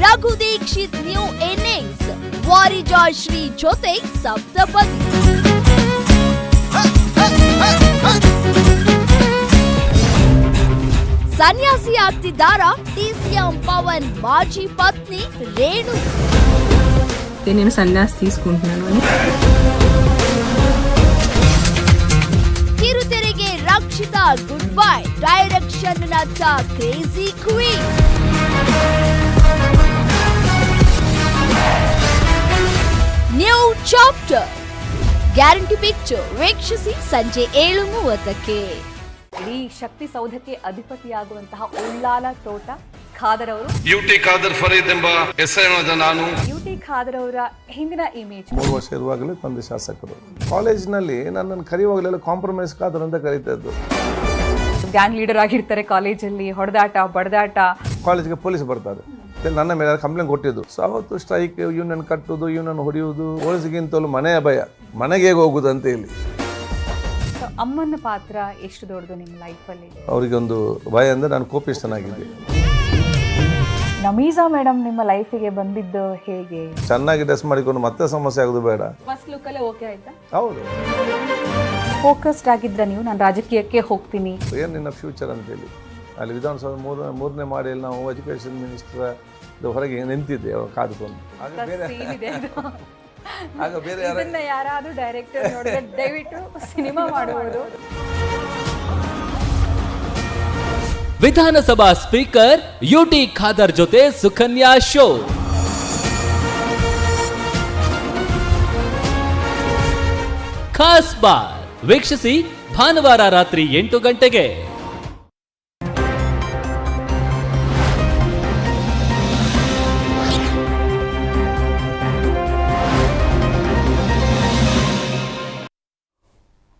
ರಘು ದೀಕ್ಷಿತ್ ನ್ಯೂ ಇನ್ನಿಂಗ್ಸ್ ವಾರಿಜಾ ಶ್ರೀ ಜೊತೆ ಸಪ್ತಪದಿ ಸನ್ಯಾಸಿ ಆಗ್ತಿದ್ದಾರಾ ಟಿಸಿಎಂ ಪವನ್ ಮಾಜಿ ಪತ್ನಿ ರೇಣು నేను సన్యాసి తీసుకుంటున్నాను అని ಕಿರುತೆರೆಗೆ ರಕ್ಷಿತಾ ಗುಡ್ ಬೈ ಡೈರೆಕ್ಷನ್ ನತ್ತ crazy queen new chapter guarantee picture ವೀಕ್ಷಿಸಿ ಸಂಜೆ ಏಳು ಮೂವತ್ತಕ್ಕೆ. ಇಡೀ ಶಕ್ತಿ ಸೌಧಕ್ಕೆ ಅಧಿಪತಿಯಾಗುವಂತಹ ಉಳ್ಳಾಲ ತೋಟ ಖಾದರ್ ಅವರು. ಯುಟಿ ಖಾದರ್ ಫರೀದ್ ಎಂಬ ಹೆಸರಿನ ನಾನು. ಯುಟಿ ಖಾದರ್ ಅವರ ಹಿಂದಿನ ಇಮೇಜ್ ಮೂರು ವರ್ಷ ಇರುವಾಗಲೇ ತಂದೆ ಶಾಸಕರು. ಕಾಲೇಜಿನಲ್ಲಿ ನನ್ನನ್ನು ಕರೆಯುವಾಗಲೆಲ್ಲ ಕಾಂಪ್ರಮೈಸ್ ಖಾದರ್ ಅಂತ ಕರೀತಾ ಇದ್ದು ಗ್ಯಾಂಗ್ ಲೀಡರ್ ಆಗಿರ್ತಾರೆ ಕಾಲೇಜಲ್ಲಿ ಹೊಡೆದಾಟ ಬಡದಾಟ. ಕಾಲೇಜ್ಗೆ ಪೊಲೀಸ್ ಬರ್ತಾರೆ. ನನ್ನ ಮೇಲೆ ಕಂಪ್ಲೇಂಟ್ ಕೊಟ್ಟಿದ್ದು. ಸೊ ಅವತ್ತು ಸ್ಟ್ರೈಕ್ ಯೂನಿಯನ್ ಕಟ್ಟುದು ಯೂನಿಯನ್ ಹೊಡೆಯುವುದು ಹೋಲಿಸಿಗಿಂತಲೂ ಮನೆಯ ಭಯ. ಮನೆಗೆ ಹೋಗುದಂತ ಹೋಗುದು ಅಂತ ಹೇಳಿ ಅಮ್ಮನ ಪಾತ್ರ ಎಷ್ಟು ದೊಡ್ಡದು ನಿಮ್ಮ ಲೈಫಲ್ಲಿ ಅವರಿಗೆ ಒಂದು ಭಯ ಅಂದರೆ ನಾನು ಕೋಪಿಷ್ಟನಾಗಿದ್ದೆ ನಮೀಸಾ ಮೇಡಮ್ ನಿಮ್ಮ ಲೈಫಿಗೆ ಬಂದಿದ್ದು ಹೇಗೆ? ಚೆನ್ನಾಗಿ ಡ್ರೆಸ್ ಮಾಡಿಕೊಂಡು ಮತ್ತೆ ಸಮಸ್ಯೆ ಆಗೋದು ಬೇಡ. ಫಸ್ಟ್ ಲುಕ್ಕಲ್ಲೇ ಓಕೆ ಆಯ್ತಾ? ಹೌದು. ಫೋಕಸ್ಡ್ ಆಗಿದ್ರ ನೀವು ನಾನು ರಾಜಕೀಯಕ್ಕೆ ಹೋಗ್ತೀನಿ. ಏನು ನಿನ್ನ ಫ್ಯೂಚರ್ ಅಂತೇಳಿ ಅಲ್ಲಿ ವಿಧಾನಸೌಧ ಮೂರ ಮೂರನೇ ಮಾಡಿಯಲ್ಲಿ ನಾವು ಎಜುಕೇಷನ್ ಮಿನಿಸ್ಟರ್ ಹೊರಗೆ ನಿಂತಿದ್ದೆ ಅವ್ರು ಕಾದುಕೊಂಡು ಆಗ ಬೇರೆ Scene ಇದೆ ಅದು. ಆಗ ಬೇರೆ ಯಾರ ಇದನ್ನ ಯಾರಾದ್ರೂ ಡೈರೆಕ್ಟರ್ ನೋಡಿದ್ರೆ ದಯವಿಟ್ಟು ಸಿನಿಮಾ ಮಾಡಬಹುದು ವಿಧಾನಸಭಾ ಸ್ಪೀಕರ್ ಯುಟಿ ಖಾದರ್ ಜೊತೆ ಸುಕನ್ಯಾ ಶೋ. ಖಾಸ್ ಬಾರ್. ವೀಕ್ಷಿಸಿ ಭಾನುವಾರ ರಾತ್ರಿ ಎಂಟು ಗಂಟೆಗೆ.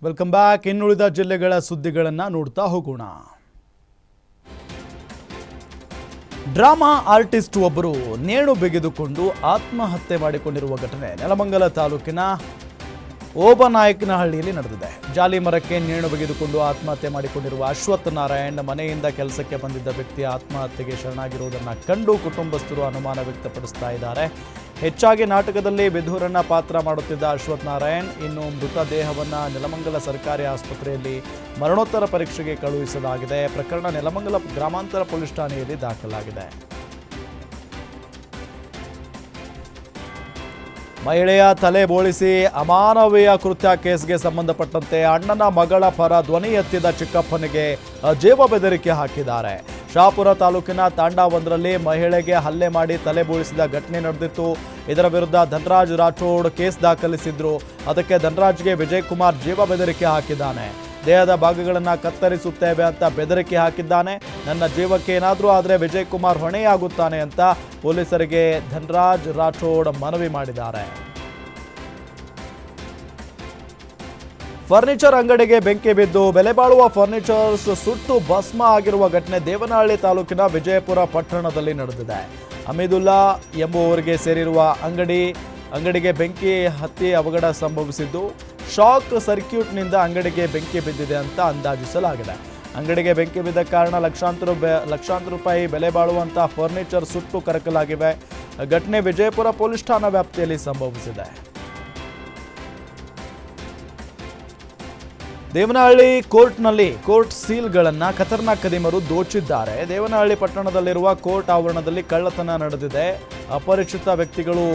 Welcome back. ಇನ್ನುಳಿದ ಜಿಲ್ಲೆಗಳ ಸುದ್ದಿಗಳನ್ನು ನೋಡ್ತಾ ಹೋಗೋಣ. ಡ್ರಾಮಾ ಆರ್ಟಿಸ್ಟ್ ಒಬ್ಬರು ನೇಣು ಬಿಗಿದುಕೊಂಡು ಆತ್ಮಹತ್ಯೆ ಮಾಡಿಕೊಂಡಿರುವ ಘಟನೆ ನೆಲಮಂಗಲ ತಾಲೂಕಿನ ಓಬನಾಯಕನಹಳ್ಳಿಯಲ್ಲಿ ನಡೆದಿದೆ. ಜಾಲಿ ಮರಕ್ಕೆ ನೇಣು ಬಗೆದುಕೊಂಡು ಆತ್ಮಹತ್ಯೆ ಮಾಡಿಕೊಂಡಿರುವ ಅಶ್ವಥ್ ನಾರಾಯಣ್ ಮನೆಯಿಂದ ಕೆಲಸಕ್ಕೆ ಬಂದಿದ್ದ ವ್ಯಕ್ತಿ ಆತ್ಮಹತ್ಯೆಗೆ ಶರಣಾಗಿರುವುದನ್ನು ಕಂಡು ಕುಟುಂಬಸ್ಥರು ಅನುಮಾನ ವ್ಯಕ್ತಪಡಿಸ್ತಾ ಇದ್ದಾರೆ. ಹೆಚ್ಚಾಗಿ ನಾಟಕದಲ್ಲಿ ಬೆದೂರನ್ನ ಪಾತ್ರ ಮಾಡುತ್ತಿದ್ದ ಅಶ್ವಥ್ ನಾರಾಯಣ್ ಇನ್ನು ಮೃತದೇಹವನ್ನು ನೆಲಮಂಗಲ ಸರ್ಕಾರಿ ಆಸ್ಪತ್ರೆಯಲ್ಲಿ ಮರಣೋತ್ತರ ಪರೀಕ್ಷೆಗೆ ಕಳುಹಿಸಲಾಗಿದೆ. ಪ್ರಕರಣ ನೆಲಮಂಗಲ ಗ್ರಾಮಾಂತರ ಪೊಲೀಸ್ ಠಾಣೆಯಲ್ಲಿ ದಾಖಲಾಗಿದೆ. ಮಹಿಳೆಯ ತಲೆ ಬೋಳಿಸಿ ಅಮಾನವೀಯ ಕೃತ್ಯ ಕೇಸ್ಗೆ ಸಂಬಂಧಪಟ್ಟಂತೆ ಅಣ್ಣನ ಮಗಳ ಪರ ಧ್ವನಿ ಎತ್ತಿದ ಚಿಕ್ಕಪ್ಪನಿಗೆ ಜೀವ ಬೆದರಿಕೆ ಹಾಕಿದ್ದಾರೆ. ಶಾಪುರ ತಾಲೂಕಿನ ತಾಂಡಾವೊಂದರಲ್ಲಿ ಮಹಿಳೆಗೆ ಹಲ್ಲೆ ಮಾಡಿ ತಲೆ ಬೋಳಿಸಿದ ಘಟನೆ ನಡೆದಿತ್ತು. ಇದರ ವಿರುದ್ಧ ಧನರಾಜ್ ರಾಠೋಡ್ ಕೇಸ್ ದಾಖಲಿಸಿದ್ರು. ಅದಕ್ಕೆ ಧನರಾಜ್ಗೆ ವಿಜಯ್ ಕುಮಾರ್ ಜೀವ ಬೆದರಿಕೆ ಹಾಕಿದ್ದಾನೆ. ದೇಹದ ಭಾಗಗಳನ್ನು ಕತ್ತರಿಸುತ್ತೇವೆ ಅಂತ ಬೆದರಿಕೆ ಹಾಕಿದ್ದಾನೆ. ನನ್ನ ಜೀವಕ್ಕೆ ಏನಾದರೂ ಆದರೆ ವಿಜಯ್ ಕುಮಾರ್ ಹೊಣೆಯಾಗುತ್ತಾನೆ ಅಂತ ಪೊಲೀಸರಿಗೆ ಧನರಾಜ್ ರಾಠೋಡ್ ಮನವಿ ಮಾಡಿದ್ದಾರೆ. ಫರ್ನಿಚರ್ ಅಂಗಡಿಗೆ ಬೆಂಕಿ ಬಿದ್ದು ಬೆಲೆ ಬಾಳುವ ಫರ್ನಿಚರ್ಸ್ ಸುಟ್ಟು ಭಸ್ಮ ಆಗಿರುವ ಘಟನೆ ದೇವನಹಳ್ಳಿ ತಾಲೂಕಿನ ವಿಜಯಪುರ ಪಟ್ಟಣದಲ್ಲಿ ನಡೆದಿದೆ. ಅಮೀದುಲ್ಲಾ ಎಂಬುವವರಿಗೆ ಸೇರಿರುವ ಅಂಗಡಿ, ಅಂಗಡಿಗೆ ಬೆಂಕಿ ಹತ್ತಿ ಅವಘಡ ಸಂಭವಿಸಿದ್ದು ಶಾಕ್ ಸರ್ಕ್ಯೂಟ್ನಿಂದ ಅಂಗಡಿಗೆ ಬೆಂಕಿ ಬಿದ್ದಿದೆ ಅಂತ ಅಂದಾಜಿಸಲಾಗಿದೆ. ಅಂಗಡಿಗೆ ಬೆಂಕಿ ಬಿದ್ದ ಕಾರಣ ಲಕ್ಷಾಂತರ ಲಕ್ಷಾಂತರ ರೂಪಾಯಿ ಬೆಲೆ ಬಾಳುವಂತಹ ಫರ್ನಿಚರ್ ಸುಟ್ಟು ಕರಕಲಾಗಿವೆ. ಘಟನೆ ವಿಜಯಪುರ ಪೊಲೀಸ್ ಠಾಣಾ ವ್ಯಾಪ್ತಿಯಲ್ಲಿ ಸಂಭವಿಸಿದೆ. ದೇವನಹಳ್ಳಿ ಕೋರ್ಟ್ನಲ್ಲಿ ಕೋರ್ಟ್ ಸೀಲ್ಗಳನ್ನು ಖತರ್ನಾಕ್ ಕದಿಮರು ದೋಚಿದ್ದಾರೆ. ದೇವನಹಳ್ಳಿ ಪಟ್ಟಣದಲ್ಲಿರುವ ಕೋರ್ಟ್ ಆವರಣದಲ್ಲಿ ಕಳ್ಳತನ ನಡೆದಿದೆ. ಅಪರಿಚಿತ ವ್ಯಕ್ತಿಗಳು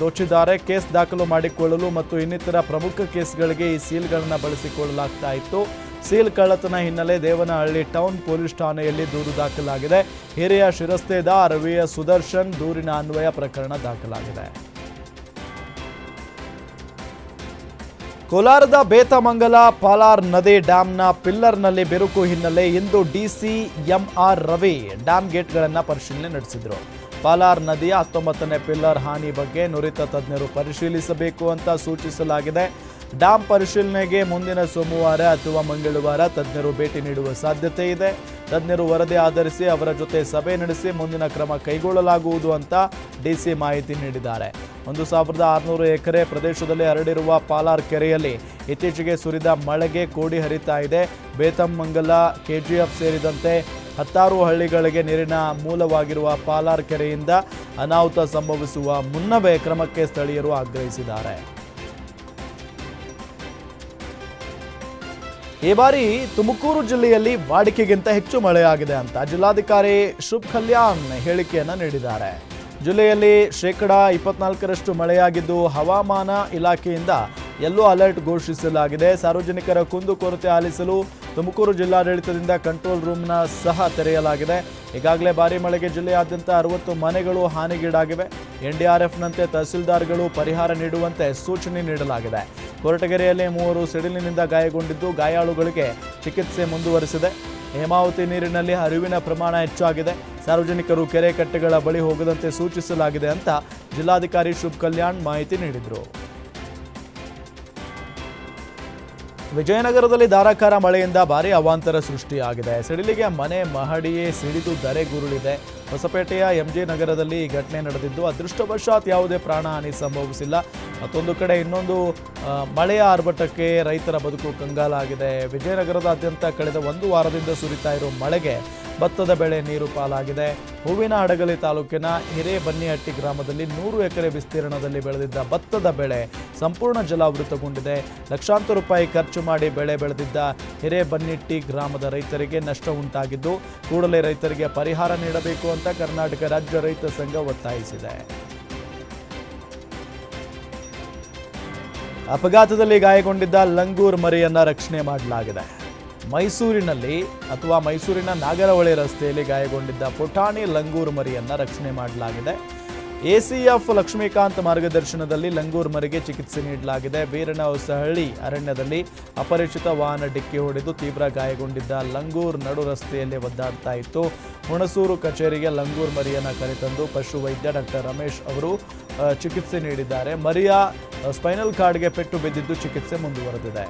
ದೋಚಿದ್ದಾರೆ. ಕೇಸ್ ದಾಖಲು ಮಾಡಿಕೊಳ್ಳಲು ಮತ್ತು ಇನ್ನಿತರ ಪ್ರಮುಖ ಕೇಸ್ಗಳಿಗೆ ಈ ಸೀಲ್ಗಳನ್ನು ಬಳಸಿಕೊಳ್ಳಲಾಗ್ತಾ ಇತ್ತು. ಸೀಲ್ ಕಳ್ಳತನ ಹಿನ್ನೆಲೆ ದೇವನಹಳ್ಳಿ ಟೌನ್ ಪೊಲೀಸ್ ಠಾಣೆಯಲ್ಲಿ ದೂರು ದಾಖಲಾಗಿದೆ. ಹಿರಿಯ ಶಿರಸ್ತೇದಾರ್ ವಿ. ಸುದರ್ಶನ್ ದೂರಿನ ಅನ್ವಯ ಪ್ರಕರಣ ದಾಖಲಾಗಿದೆ. ಕೋಲಾರದ ಬೇತಮಂಗಲ ಪಾಲಾರ್ ನದಿ ಡ್ಯಾಂನ ಪಿಲ್ಲರ್ನಲ್ಲಿ ಬಿರುಕು ಹಿನ್ನೆಲೆ ಇಂದು DC M R Ravi dam ಗೇಟ್ಗಳನ್ನು ಪರಿಶೀಲನೆ ನಡೆಸಿದರು. ಪಾಲಾರ್ ನದಿಯ ಹತ್ತೊಂಬತ್ತನೇ ಪಿಲ್ಲರ್ ಹಾನಿ ಬಗ್ಗೆ ನುರಿತ ತಜ್ಞರು ಪರಿಶೀಲಿಸಬೇಕು ಅಂತ ಸೂಚಿಸಲಾಗಿದೆ. ಡ್ಯಾಂ ಪರಿಶೀಲನೆಗೆ ಮುಂದಿನ ಸೋಮವಾರ ಅಥವಾ ಮಂಗಳವಾರ ತಜ್ಞರು ಭೇಟಿ ನೀಡುವ ಸಾಧ್ಯತೆ ಇದೆ. ತಜ್ಞರು ವರದಿ ಆಧರಿಸಿ ಅವರ ಜೊತೆ ಸಭೆ ನಡೆಸಿ ಮುಂದಿನ ಕ್ರಮ ಕೈಗೊಳ್ಳಲಾಗುವುದು ಅಂತ ಡಿಸಿ ಮಾಹಿತಿ ನೀಡಿದ್ದಾರೆ. ಒಂದು ಸಾವಿರದ ಆರುನೂರು ಎಕರೆ ಪ್ರದೇಶದಲ್ಲಿ ಹರಡಿರುವ ಪಾಲಾರ್ ಕೆರೆಯಲ್ಲಿ ಇತ್ತೀಚೆಗೆ ಸುರಿದ ಮಳೆಗೆ ಕೋಡಿ ಹರಿತಾ ಇದೆ. ಬೇತಮ್ಮಂಗಲ ಕೆಜಿಎಫ್ ಸೇರಿದಂತೆ ಹತ್ತಾರು ಹಳ್ಳಿಗಳಿಗೆ ನೀರಿನ ಮೂಲವಾಗಿರುವ ಪಾಲಾರ್ ಕೆರೆಯಿಂದ ಅನಾಹುತ ಸಂಭವಿಸುವ ಮುನ್ನವೇ ಕ್ರಮಕ್ಕೆ ಸ್ಥಳೀಯರು ಆಗ್ರಹಿಸಿದ್ದಾರೆ. ಈ ಬಾರಿ ತುಮಕೂರು ಜಿಲ್ಲೆಯಲ್ಲಿ ವಾಡಿಕೆಗಿಂತ ಹೆಚ್ಚು ಮಳೆಯಾಗಿದೆ ಅಂತ ಜಿಲ್ಲಾಧಿಕಾರಿ ಶುಭ್ ಕಲ್ಯಾಣ್ ಹೇಳಿಕೆಯನ್ನು ನೀಡಿದ್ದಾರೆ. ಜಿಲ್ಲೆಯಲ್ಲಿ ಶೇಕಡಾ ಇಪ್ಪತ್ನಾಲ್ಕರಷ್ಟು ಮಳೆಯಾಗಿದ್ದು ಹವಾಮಾನ ಇಲಾಖೆಯಿಂದ ಯೆಲ್ಲೋ ಅಲರ್ಟ್ ಘೋಷಿಸಲಾಗಿದೆ. ಸಾರ್ವಜನಿಕರ ಕುಂದುಕೊರತೆ ಆಲಿಸಲು ತುಮಕೂರು ಜಿಲ್ಲಾಡಳಿತದಿಂದ ಕಂಟ್ರೋಲ್ ರೂಮ್ನ ಸಹ ತೆರೆಯಲಾಗಿದೆ. ಈಗಾಗಲೇ ಭಾರಿ ಮಳೆಗೆ ಜಿಲ್ಲೆಯಾದ್ಯಂತ ಅರವತ್ತು ಮನೆಗಳು ಹಾನಿಗೀಡಾಗಿವೆ. ಎನ್ಡಿಆರ್ಎಫ್ನಂತೆ ತಹಸೀಲ್ದಾರ್ಗಳು ಪರಿಹಾರ ನೀಡುವಂತೆ ಸೂಚನೆ ನೀಡಲಾಗಿದೆ. ಕೊರಟಗೆರೆಯಲ್ಲಿ ಮೂವರು ಸಿಡಿಲಿನಿಂದ ಗಾಯಗೊಂಡಿದ್ದು ಗಾಯಾಳುಗಳಿಗೆ ಚಿಕಿತ್ಸೆ ಮುಂದುವರೆಸಿದೆ. ಹೇಮಾವತಿ ನೀರಿನಲ್ಲಿ ಹರಿವಿನ ಪ್ರಮಾಣ ಹೆಚ್ಚಾಗಿದೆ. ಸಾರ್ವಜನಿಕರು ಕೆರೆ ಕಟ್ಟೆಗಳ ಬಳಿ ಹೋಗದಂತೆ ಸೂಚಿಸಲಾಗಿದೆ ಅಂತ ಜಿಲ್ಲಾಧಿಕಾರಿ ಶುಭ್ ಕಲ್ಯಾಣ್ ಮಾಹಿತಿ ನೀಡಿದರು. ವಿಜಯನಗರದಲ್ಲಿ ಧಾರಾಕಾರ ಮಳೆಯಿಂದ ಭಾರಿ ಅವಾಂತರ ಸೃಷ್ಟಿಯಾಗಿದೆ. ಸಿಡಿಲಿಗೆ ಮನೆ ಮಹಡಿಯೇ ಸಿಡಿದು ಧರೆಗುರುಳಿದೆ ಹೊಸಪೇಟೆಯ ಎಂಜೆ ನಗರದಲ್ಲಿ ಈ ಘಟನೆ ನಡೆದಿದ್ದು, ಅದೃಷ್ಟವಶಾತ್ ಯಾವುದೇ ಪ್ರಾಣಹಾನಿ ಸಂಭವಿಸಿಲ್ಲ. ಮತ್ತೊಂದು ಕಡೆ ಇನ್ನೊಂದು ಮಳೆಯ ಆರ್ಭಟಕ್ಕೆ ರೈತರ ಬದುಕು ಕಂಗಾಲಾಗಿದೆ. ವಿಜಯನಗರದಾದ್ಯಂತ ಕಳೆದ ಒಂದು ವಾರದಿಂದ ಸುರಿತಾ ಇರೋ ಮಳೆಗೆ ಭತ್ತದ ಬೆಳೆ ನೀರು ಪಾಲಾಗಿದೆ. ಹೂವಿನ ಹಡಗಲಿ ತಾಲೂಕಿನ ಹಿರೇಬನ್ನಿಹಟ್ಟಿ ಗ್ರಾಮದಲ್ಲಿ ನೂರು ಎಕರೆ ವಿಸ್ತೀರ್ಣದಲ್ಲಿ ಬೆಳೆದಿದ್ದ ಭತ್ತದ ಬೆಳೆ ಸಂಪೂರ್ಣ ಜಲಾವೃತಗೊಂಡಿದೆ. ಲಕ್ಷಾಂತರ ರೂಪಾಯಿ ಖರ್ಚು ಮಾಡಿ ಬೆಳೆ ಬೆಳೆದಿದ್ದ ಹಿರೇಬನ್ನಿಟ್ಟಿ ಗ್ರಾಮದ ರೈತರಿಗೆ ನಷ್ಟ ಉಂಟಾಗಿದ್ದು, ಕೂಡಲೇ ರೈತರಿಗೆ ಪರಿಹಾರ ನೀಡಬೇಕು ಅಂತ ಕರ್ನಾಟಕ ರಾಜ್ಯ ರೈತ ಸಂಘ ಒತ್ತಾಯಿಸಿದೆ. ಅಪಘಾತದಲ್ಲಿ ಗಾಯಗೊಂಡಿದ್ದ ಲಂಗೂರ್ ಮರಿಯನ್ನ ರಕ್ಷಣೆ ಮಾಡಲಾಗಿದೆ. ಮೈಸೂರಿನಲ್ಲಿ ಅಥವಾ ಮೈಸೂರಿನ ನಾಗರಹೊಳೆ ರಸ್ತೆಯಲ್ಲಿ ಗಾಯಗೊಂಡಿದ್ದ ಪುಟಾಣಿ ಲಂಗೂರ್ ಮರಿಯನ್ನ ರಕ್ಷಣೆ ಮಾಡಲಾಗಿದೆ. ಎಸಿಎಫ್ ಲಕ್ಷ್ಮೀಕಾಂತ್ ಮಾರ್ಗದರ್ಶನದಲ್ಲಿ ಲಂಗೂರ್ ಮರಿಗೆ ಚಿಕಿತ್ಸೆ ನೀಡಲಾಗಿದೆ. ವೀರನ ಹೊಸಹಳ್ಳಿ ಅರಣ್ಯದಲ್ಲಿ ಅಪರಿಚಿತ ವಾಹನ ಡಿಕ್ಕಿ ಹೊಡೆದು ತೀವ್ರ ಗಾಯಗೊಂಡಿದ್ದ ಲಂಗೂರ್ ನಡು ರಸ್ತೆಯಲ್ಲಿ ಒದ್ದಾಡ್ತಾ ಇತ್ತು. ಹುಣಸೂರು ಕಚೇರಿಗೆ ಲಂಗೂರ್ ಮರಿಯನ್ನು ಕರೆತಂದು ಪಶು ವೈದ್ಯ ಡಾಕ್ಟರ್ ರಮೇಶ್ ಅವರು ಚಿಕಿತ್ಸೆ ನೀಡಿದ್ದಾರೆ. ಮರಿಯ ಸ್ಪೈನಲ್ ಕಾರ್ಡ್ಗೆ ಪೆಟ್ಟು ಬಿದ್ದಿದ್ದು ಚಿಕಿತ್ಸೆ ಮುಂದುವರೆದಿದೆ.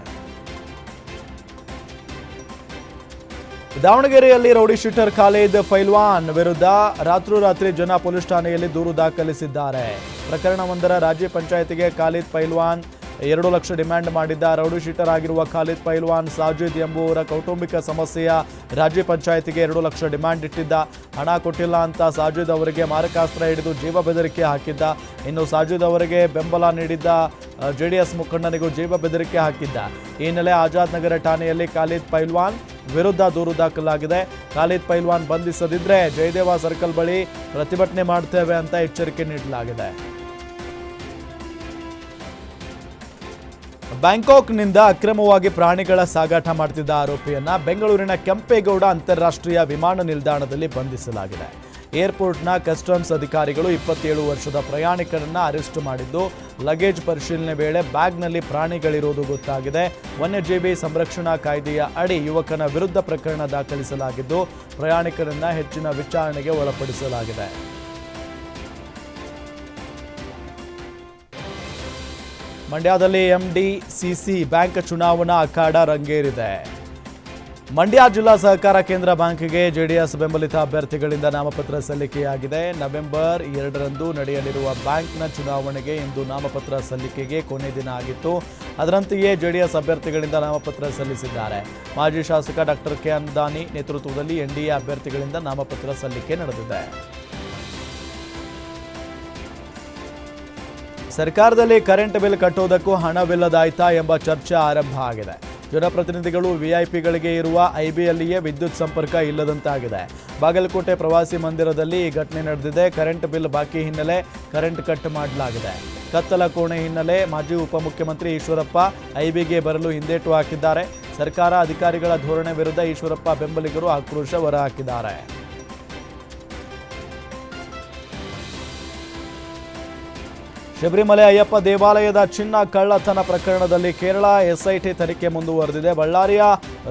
ದಾವಣಗೆರೆಯಲ್ಲಿ ರೌಡಿ ಶೂಟರ್ ಖಾಲಿದ್ ಫೈಲ್ವಾನ್ ವಿರುದ್ಧ ರಾತ್ರೋರಾತ್ರಿ ಜನ ಪೊಲೀಸ್ ಠಾಣೆಯಲ್ಲಿ ದೂರು ದಾಖಲಿಸಿದ್ದಾರೆ. ಪ್ರಕರಣವೊಂದರ ರಾಜ್ಯ ಪಂಚಾಯತಿಗೆ ಖಾಲಿದ್ ಪೈಲ್ವಾನ್ ಎರಡು ಲಕ್ಷ ಡಿಮ್ಯಾಂಡ್ ಮಾಡಿದ್ದ ರೌಡಿ ಶೀಟರ್ ಆಗಿರುವ ಖಾಲಿದ್ ಪೈಲ್ವಾನ್, ಸಾಜಿದ್ ಎಂಬುವರ ಕೌಟುಂಬಿಕ ಸಮಸ್ಯೆಯ ರಾಜ್ಯ ಪಂಚಾಯತಿಗೆ ಎರಡು ಲಕ್ಷ ಡಿಮ್ಯಾಂಡ್ ಇಟ್ಟಿದ್ದ. ಹಣ ಕೊಟ್ಟಿಲ್ಲ ಅಂತ ಸಾಜಿದ್ ಅವರಿಗೆ ಮಾರಕಾಸ್ತ್ರ ಹಿಡಿದು ಜೀವ ಬೆದರಿಕೆ ಹಾಕಿದ್ದ. ಇನ್ನು ಸಾಜಿದ್ ಅವರಿಗೆ ಬೆಂಬಲ ನೀಡಿದ್ದ ಜೆಡಿಎಸ್ ಮುಖಂಡನಿಗೂ ಜೀವ ಬೆದರಿಕೆ ಹಾಕಿದ್ದ. ಈ ಹಿನ್ನೆಲೆ ಆಜಾದ್ ನಗರ ಠಾಣೆಯಲ್ಲಿ ಖಾಲಿದ್ ಪೈಲ್ವಾನ್ ವಿರುದ್ಧ ದೂರು ದಾಖಲಾಗಿದೆ. ಖಾಲಿದ್ ಪೈಲ್ವಾನ್ ಬಂಧಿಸದಿದ್ರೆ ಜಯದೇವ ಸರ್ಕಲ್ ಬಳಿ ಪ್ರತಿಭಟನೆ ಮಾಡ್ತೇವೆ ಅಂತ ಎಚ್ಚರಿಕೆ ನೀಡಲಾಗಿದೆ. ಬ್ಯಾಂಕಾಕ್ನಿಂದ ಅಕ್ರಮವಾಗಿ ಪ್ರಾಣಿಗಳ ಸಾಗಾಟ ಮಾಡ್ತಿದ್ದ ಆರೋಪಿಯನ್ನ ಬೆಂಗಳೂರಿನ ಕೆಂಪೇಗೌಡ ಅಂತಾರಾಷ್ಟ್ರೀಯ ವಿಮಾನ ನಿಲ್ದಾಣದಲ್ಲಿ ಬಂಧಿಸಲಾಗಿದೆ. ಏರ್ಪೋರ್ಟ್ನ ಕಸ್ಟಮ್ಸ್ ಅಧಿಕಾರಿಗಳು ಇಪ್ಪತ್ತೇಳು ವರ್ಷದ ಪ್ರಯಾಣಿಕರನ್ನ ಅರೆಸ್ಟ್ ಮಾಡಿದ್ದು, ಲಗೇಜ್ ಪರಿಶೀಲನೆ ವೇಳೆ ಬ್ಯಾಗ್ನಲ್ಲಿ ಪ್ರಾಣಿಗಳಿರುವುದು ಗೊತ್ತಾಗಿದೆ. ವನ್ಯಜೀವಿ ಸಂರಕ್ಷಣಾ ಕಾಯ್ದೆಯ ಅಡಿ ಯುವಕನ ವಿರುದ್ಧ ಪ್ರಕರಣ ದಾಖಲಿಸಲಾಗಿದ್ದು, ಪ್ರಯಾಣಿಕರನ್ನ ಹೆಚ್ಚಿನ ವಿಚಾರಣೆಗೆ ಒಳಪಡಿಸಲಾಗಿದೆ. ಮಂಡ್ಯದಲ್ಲಿ ಎಂಡಿಸಿಸಿ ಬ್ಯಾಂಕ್ ಚುನಾವಣಾ ಅಖಾಡ ರಂಗೇರಿದೆ. ಮಂಡ್ಯ ಜಿಲ್ಲಾ ಸಹಕಾರ ಕೇಂದ್ರ ಬ್ಯಾಂಕ್ಗೆ ಜೆಡಿಎಸ್ ಬೆಂಬಲಿತ ಅಭ್ಯರ್ಥಿಗಳಿಂದ ನಾಮಪತ್ರ ಸಲ್ಲಿಕೆಯಾಗಿದೆ. ನವೆಂಬರ್ ಎರಡರಂದು ನಡೆಯಲಿರುವ ಬ್ಯಾಂಕ್ನ ಚುನಾವಣೆಗೆ ಇಂದು ನಾಮಪತ್ರ ಸಲ್ಲಿಕೆಗೆ ಕೊನೆ ದಿನ ಆಗಿತ್ತು. ಅದರಂತೆಯೇ ಜೆಡಿಎಸ್ ಅಭ್ಯರ್ಥಿಗಳಿಂದ ನಾಮಪತ್ರ ಸಲ್ಲಿಸಿದ್ದಾರೆ. ಮಾಜಿ ಶಾಸಕ ಡಾಕ್ಟರ್ ಕೆ ಅಂದಾನಿ ನೇತೃತ್ವದಲ್ಲಿ ಎನ್ಡಿಎ ಅಭ್ಯರ್ಥಿಗಳಿಂದ ನಾಮಪತ್ರ ಸಲ್ಲಿಕೆ ನಡೆದಿದೆ. ಸರ್ಕಾರದಲ್ಲಿ ಕರೆಂಟ್ ಬಿಲ್ ಕಟ್ಟುವುದಕ್ಕೂ ಹಣವಿಲ್ಲದಾಯ್ತಾ ಎಂಬ ಚರ್ಚೆ ಆರಂಭ ಆಗಿದೆ. ಜನಪ್ರತಿನಿಧಿಗಳು ವಿಐಪಿಗಳಿಗೆ ಇರುವ ಐಬಿಯಲ್ಲಿಯೇ ವಿದ್ಯುತ್ ಸಂಪರ್ಕ ಇಲ್ಲದಂತಾಗಿದೆ. ಬಾಗಲಕೋಟೆ ಪ್ರವಾಸಿ ಮಂದಿರದಲ್ಲಿ ಈ ಘಟನೆ ನಡೆದಿದೆ. ಕರೆಂಟ್ ಬಿಲ್ ಬಾಕಿ ಹಿನ್ನೆಲೆ ಕರೆಂಟ್ ಕಟ್ ಮಾಡಲಾಗಿದೆ. ಕತ್ತಲ ಕೋಣೆ ಹಿನ್ನೆಲೆ ಮಾಜಿ ಉಪಮುಖ್ಯಮಂತ್ರಿ ಈಶ್ವರಪ್ಪ ಐಬಿಗೆ ಬರಲು ಹಿಂದೇಟು ಹಾಕಿದ್ದಾರೆ. ಸರ್ಕಾರ ಅಧಿಕಾರಿಗಳ ಧೋರಣೆ ವಿರುದ್ಧ ಈಶ್ವರಪ್ಪ ಬೆಂಬಲಿಗರು ಆಕ್ರೋಶ ಹೊರಹಾಕಿದ್ದಾರೆ. ಶಬರಿಮಲೆ ಅಯ್ಯಪ್ಪ ದೇವಾಲಯದ ಚಿನ್ನ ಕಳ್ಳತನ ಪ್ರಕರಣದಲ್ಲಿ ಕೇರಳ ಎಸ್ಐಟಿ ತನಿಖೆ ಮುಂದುವರೆದಿದೆ. ಬಳ್ಳಾರಿಯ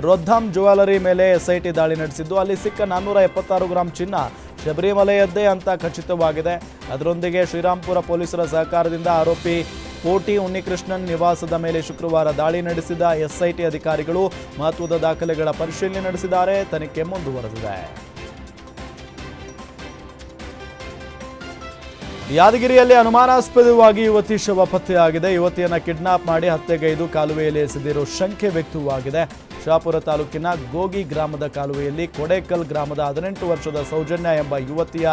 ರೊದ್ದಂ ಜ್ಯುವೆಲರಿ ಮೇಲೆ ಎಸ್ಐಟಿ ದಾಳಿ ನಡೆಸಿದ್ದು, ಅಲ್ಲಿ ಸಿಕ್ಕ ನಾನ್ನೂರ ಎಪ್ಪತ್ತಾರು ಗ್ರಾಂ ಚಿನ್ನ ಶಬರಿಮಲೆಯದ್ದೇ ಅಂತ ಖಚಿತವಾಗಿದೆ. ಅದರೊಂದಿಗೆ ಶ್ರೀರಾಂಪುರ ಪೊಲೀಸರ ಸಹಕಾರದಿಂದ ಆರೋಪಿ ಕೋಟಿ ಉನ್ನಿಕೃಷ್ಣನ್ ನಿವಾಸದ ಮೇಲೆ ಶುಕ್ರವಾರ ದಾಳಿ ನಡೆಸಿದ ಎಸ್ಐಟಿ ಅಧಿಕಾರಿಗಳು, ಮಹತ್ವದ ದಾಖಲೆಗಳ ಪರಿಶೀಲನೆ ನಡೆಸಿದ್ದಾರೆ, ತನಿಖೆ ಮುಂದುವರೆದಿದೆ. ಯಾದಗಿರಿಯಲ್ಲಿ ಅನುಮಾನಾಸ್ಪದವಾಗಿ ಯುವತಿ ಶವ ಪತ್ತೆಯಾಗಿದೆ. ಯುವತಿಯನ್ನು ಕಿಡ್ನಾಪ್ ಮಾಡಿ ಹತ್ಯೆಗೈದು ಕಾಲುವೆಯಲ್ಲಿ ಎಸೆದಿರೋ ಶಂಕೆ ವ್ಯಕ್ತವಾಗಿದೆ. ಶಾಪುರ ತಾಲೂಕಿನ ಗೋಗಿ ಗ್ರಾಮದ ಕಾಲುವೆಯಲ್ಲಿ ಕೊಡೇಕಲ್ ಗ್ರಾಮದ ಹದಿನೆಂಟು ವರ್ಷದ ಸೌಜನ್ಯ ಎಂಬ ಯುವತಿಯ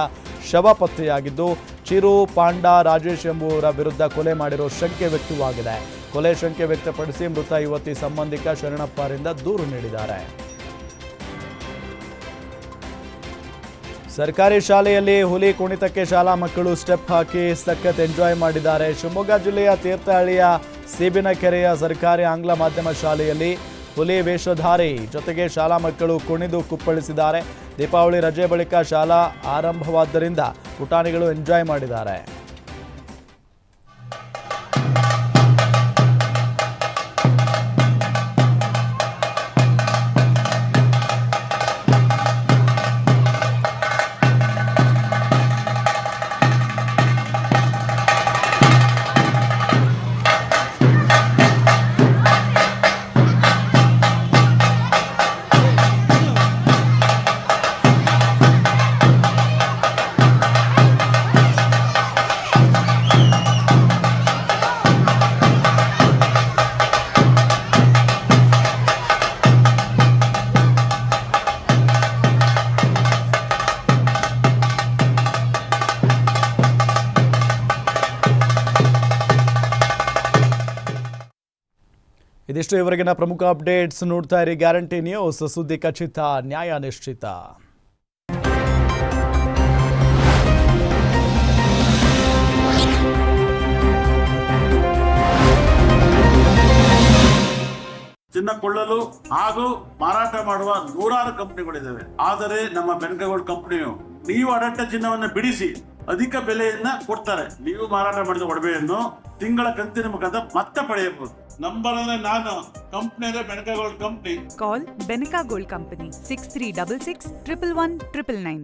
ಶವ ಪತ್ತೆಯಾಗಿದ್ದು, ಚಿರು ಪಾಂಡ ರಾಜೇಶ್ ಎಂಬುವರ ವಿರುದ್ಧ ಕೊಲೆ ಮಾಡಿರೋ ಶಂಕೆ ವ್ಯಕ್ತವಾಗಿದೆ. ಕೊಲೆ ಶಂಕೆ ವ್ಯಕ್ತಪಡಿಸಿ ಮೃತ ಯುವತಿ ಸಂಬಂಧಿಕ ಶರಣಪ್ಪರಿಂದ ದೂರು ನೀಡಿದ್ದಾರೆ. ಸರ್ಕಾರಿ ಶಾಲೆಯಲ್ಲಿ ಹುಲಿ ಕುಣಿತಕ್ಕೆ ಶಾಲಾ ಮಕ್ಕಳು ಸ್ಟೆಪ್ ಹಾಕಿ ಸಖತ್ ಎಂಜಾಯ್ ಮಾಡಿದ್ದಾರೆ. ಶಿವಮೊಗ್ಗ ಜಿಲ್ಲೆಯ ತೀರ್ಥಹಳ್ಳಿಯ ಸೀಬಿನಕೆರೆಯ ಸರ್ಕಾರಿ ಆಂಗ್ಲ ಮಾಧ್ಯಮ ಶಾಲೆಯಲ್ಲಿ ಹುಲಿ ವೇಷಧಾರಿ ಜೊತೆಗೆ ಶಾಲಾ ಮಕ್ಕಳು ಕುಣಿದು ಕುಪ್ಪಳಿಸಿದ್ದಾರೆ. ದೀಪಾವಳಿ ರಜೆ ಬಳಿಕ ಶಾಲಾ ಆರಂಭವಾದ್ದರಿಂದ ಪುಟಾಣಿಗಳು ಎಂಜಾಯ್ ಮಾಡಿದ್ದಾರೆ. ಇದಿಷ್ಟು ಇವರೆಗಿನ ಪ್ರಮುಖ ಅಪ್ಡೇಟ್ಸ್ ನೋಡ್ತಾ ಇರಿ. Guarantee news. ಸುದ್ದಿ ಖಚಿತ, ನ್ಯಾಯ ನಿಶ್ಚಿತ. ಚಿನ್ನ ಕೊಳ್ಳಲು ಹಾಗೂ ಮಾರಾಟ ಮಾಡುವ ನೂರಾರು ಕಂಪನಿಗಳಿದ್ದಾವೆ. ಆದರೆ ನಮ್ಮ ಬೆನ್ಕಗೋಲ್ಡ್ ಕಂಪನಿಯು ನೀವು ಅಡಟ್ಟ ಚಿನ್ನವನ್ನು ಬಿಡಿಸಿ ಅಧಿಕ ಬೆಲೆಯನ್ನ ಕೊಡ್ತಾರೆ. ನೀವು ಮಾರಾಟ ಮಾಡಿದ ಒಡವೆಯನ್ನು ತಿಂಗಳ ಕಂತಿನ ಮುಖಾಂತರ ಮತ್ತೆ ಪಡೆಯಬಹುದು. ನಂಬರ್ ಅಂದ್ರೆ ನಾನು. ಕಂಪ್ನಿ ಅಂದ್ರೆ ಬೆನ್ಕಗೋಲ್ಡ್ company call Benaka gold company six three double six triple one triple nine